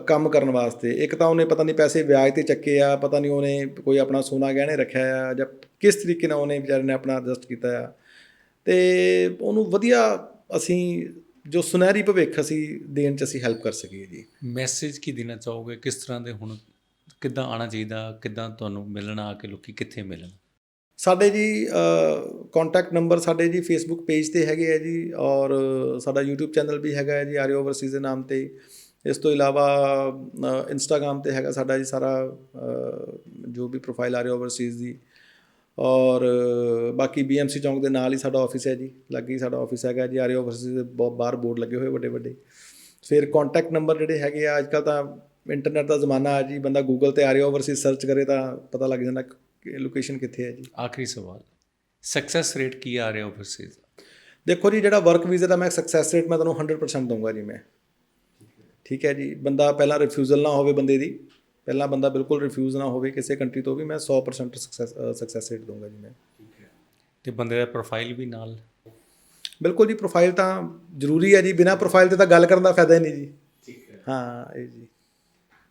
Speaker 2: ਕੰਮ ਕਰਨ ਵਾਸਤੇ ਇੱਕ ਤਾਂ ਉਹਨੇ ਪਤਾ ਨਹੀਂ ਪੈਸੇ ਵਿਆਜ ਤੇ ਚੱਕੇ ਆ ਪਤਾ ਨਹੀਂ ਉਹਨੇ ਕੋਈ ਆਪਣਾ ਸੋਨਾ ਗਹਿਣੇ ਰੱਖਿਆ ਆ ਜਾਂ ਕਿਸ ਤਰੀਕੇ ਨਾਲ ਉਹਨੇ ਵਿਚਾਰੇ ਨੇ ਆਪਣਾ ਐਡਜਸਟ ਕੀਤਾ ਆ। ਤੇ ਉਹਨੂੰ ਵਧੀਆ ਅਸੀਂ ਜੋ ਸੁਨਹਿਰੀ ਭਵਿੱਖ ਅਸੀਂ ਦੇਣ ਚ ਅਸੀਂ ਹੈਲਪ ਕਰ ਸਕੀਏ ਜੀ।
Speaker 1: ਮੈਸੇਜ ਕੀ ਦੇਣਾ ਚਾਹੋਗੇ? ਕਿਸ ਤਰ੍ਹਾਂ ਦੇ ਹੁਣ ਕਿੱਦਾਂ ਆਣਾ ਚਾਹੀਦਾ? ਕਿੱਦਾਂ ਤੁਹਾਨੂੰ ਮਿਲਣਾ ਆ ਕੇ ਲੋਕੀ ਕਿੱਥੇ ਮਿਲਣ?
Speaker 2: ਸਾਡੇ ਜੀ ਕੰਟੈਕਟ ਨੰਬਰ ਸਾਡੇ ਜੀ ਫੇਸਬੁੱਕ ਪੇਜ ਤੇ ਹੈਗੇ ਆ ਜੀ ਔਰ ਸਾਡਾ YouTube ਚੈਨਲ ਵੀ ਹੈਗਾ ਹੈ ਜੀ ਆਰੀਓ ਓਵਰਸੀਜ਼ ਦੇ ਨਾਮ ਤੇ। ਇਸ ਤੋਂ ਇਲਾਵਾ ਇੰਸਟਾਗ੍ਰam ਤੇ ਹੈਗਾ ਸਾਡਾ ਜੀ ਸਾਰਾ ਜੋ ਵੀ ਪ੍ਰੋਫਾਈਲ ਆਰੀਓ ਓਵਰਸੀਜ਼ ਦੀ। ਔਰ ਬਾਕੀ BMC ਚੌਂਕ ਦੇ ਨਾਲ ਹੀ ਸਾਡਾ ਆਫਿਸ ਹੈ ਜੀ। ਲਾਗੇ ਸਾਡਾ ਆਫਿਸ ਹੈਗਾ ਜੀ। ਆਰੀਓ ਓਵਰਸੀਜ਼ ਦੇ ਬਹੁਤ ਬਾਹਰ ਬੋਰਡ ਲੱਗੇ ਹੋਏ ਵੱਡੇ ਵੱਡੇ। ਫਿਰ ਕੰਟੈਕਟ ਨੰਬਰ ਜਿਹੜੇ ਹੈਗੇ ਆ ਅੱਜਕੱਲ ਤਾਂ ਇੰਟਰਨੈਟ ਦਾ ਜ਼ਮਾਨਾ ਹੈ ਜੀ। ਬੰਦਾ ਗੂਗਲ ਤੇ ਆਰੀਓ ਓਵਰਸੀਜ਼ ਸਰਚ ਕਰੇ ਤਾਂ ਪਤਾ ਲੱਗ ਜਾਂਦਾ ਕਿ ਲੋਕੇਸ਼ਨ ਕਿੱਥੇ ਹੈ ਜੀ।
Speaker 1: ਆਖਰੀ ਸਵਾਲ ਸਕਸੈਸ ਰੇਟ ਕੀ ਆ ਰਿਹਾ ਓਵਰਸੀਜ਼
Speaker 2: ਦੇਖੋ ਜੀ ਜਿਹੜਾ ਵਰਕ ਵੀਜ਼ਾ ਦਾ ਮੈਂ ਸਕਸੈਸ ਰੇਟ ਮੈਂ ਤੁਹਾਨੂੰ 100% ਦਊਂਗਾ ਜੀ ਮੈਂ। ਠੀਕ ਹੈ ਜੀ। ਬੰਦਾ ਪਹਿਲਾਂ ਰਿਫਿਊਜ਼ਲ ਨਾ ਹੋਵੇ ਬੰਦੇ ਦੀ। ਪਹਿਲਾਂ ਬੰਦਾ ਬਿਲਕੁਲ ਰਿਫਿਊਜ਼ ਨਾ ਹੋਵੇ ਕਿਸੇ ਕੰਟਰੀ ਤੋਂ ਵੀ ਮੈਂ 100% ਸਕਸੈਸ ਸਕਸੈਸ ਰੇਟ ਦਊਂਗਾ ਜੀ ਮੈਂ।
Speaker 1: ਤੇ ਬੰਦੇ ਦਾ ਪ੍ਰੋਫਾਈਲ ਵੀ ਨਾਲ?
Speaker 2: ਬਿਲਕੁਲ ਜੀ ਪ੍ਰੋਫਾਈਲ ਤਾਂ ਜ਼ਰੂਰੀ ਹੈ ਜੀ ਬਿਨਾ ਪ੍ਰੋਫਾਈਲ ਤੇ ਤਾਂ ਗੱਲ ਕਰਨ ਦਾ ਫਾਇਦਾ ਹੀ ਨਹੀਂ ਜੀ।
Speaker 1: ਠੀਕ ਹੈ।
Speaker 2: ਹਾਂ ਇਹ ਜੀ।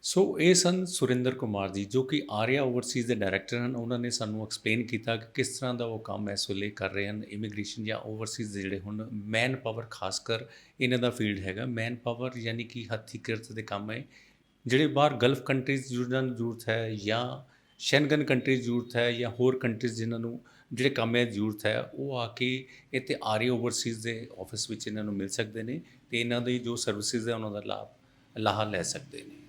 Speaker 1: ਸੋ ਇਹ ਸਨ ਸੁਰਿੰਦਰ ਕੁਮਾਰ ਜੀ ਜੋ ਕਿ ਆਰੀਆ ਓਵਰਸੀਜ਼ ਦੇ ਡਾਇਰੈਕਟਰ ਹਨ। ਉਹਨਾਂ ਨੇ ਸਾਨੂੰ ਐਕਸਪਲੇਨ ਕੀਤਾ ਕਿ ਕਿਸ ਤਰ੍ਹਾਂ ਦਾ ਉਹ ਕੰਮ ਇਸ ਵੇਲੇ ਕਰ ਰਹੇ ਹਨ ਇਮੀਗ੍ਰੇਸ਼ਨ ਜਾਂ ਓਵਰਸੀਜ਼ ਦੇ ਜਿਹੜੇ ਹੁਣ ਮੈਨ ਪਾਵਰ ਖਾਸ ਕਰ ਇਹਨਾਂ ਦਾ ਫੀਲਡ ਹੈਗਾ। ਮੈਨ ਪਾਵਰ ਯਾਨੀ ਕਿ ਹੱਥੀਂ ਕਿਰਤ ਦੇ ਕੰਮ ਹੈ। ਜਿਹੜੇ ਬਾਹਰ ਗਲਫ ਕੰਟਰੀਜ਼ ਜਿਹਨਾਂ ਨੂੰ ਜ਼ਰੂਰਤ ਹੈ ਜਾਂ ਸ਼ੈਂਗਨ ਕੰਟਰੀਜ਼ ਜ਼ਰੂਰਤ ਹੈ ਜਾਂ ਹੋਰ ਕੰਟਰੀਜ਼ ਜਿਨ੍ਹਾਂ ਨੂੰ, ਜਿਹੜੇ ਕੰਮ ਹੈ ਜ਼ਰੂਰਤ ਹੈ, ਉਹ ਆ ਕੇ ਇੱਥੇ ਆਰੀ ਓਵਰਸੀਜ਼ ਦੇ ਆਫਿਸ ਵਿੱਚ ਇਹਨਾਂ ਨੂੰ ਮਿਲ ਸਕਦੇ ਨੇ ਤੇ ਇਹਨਾਂ ਦੀ ਜੋ ਸਰਵਿਸਿਜ਼ ਹੈ ਉਹਨਾਂ ਦਾ ਲਾਭ, ਲਾਹਾ ਲੈ ਸਕਦੇ ਨੇ।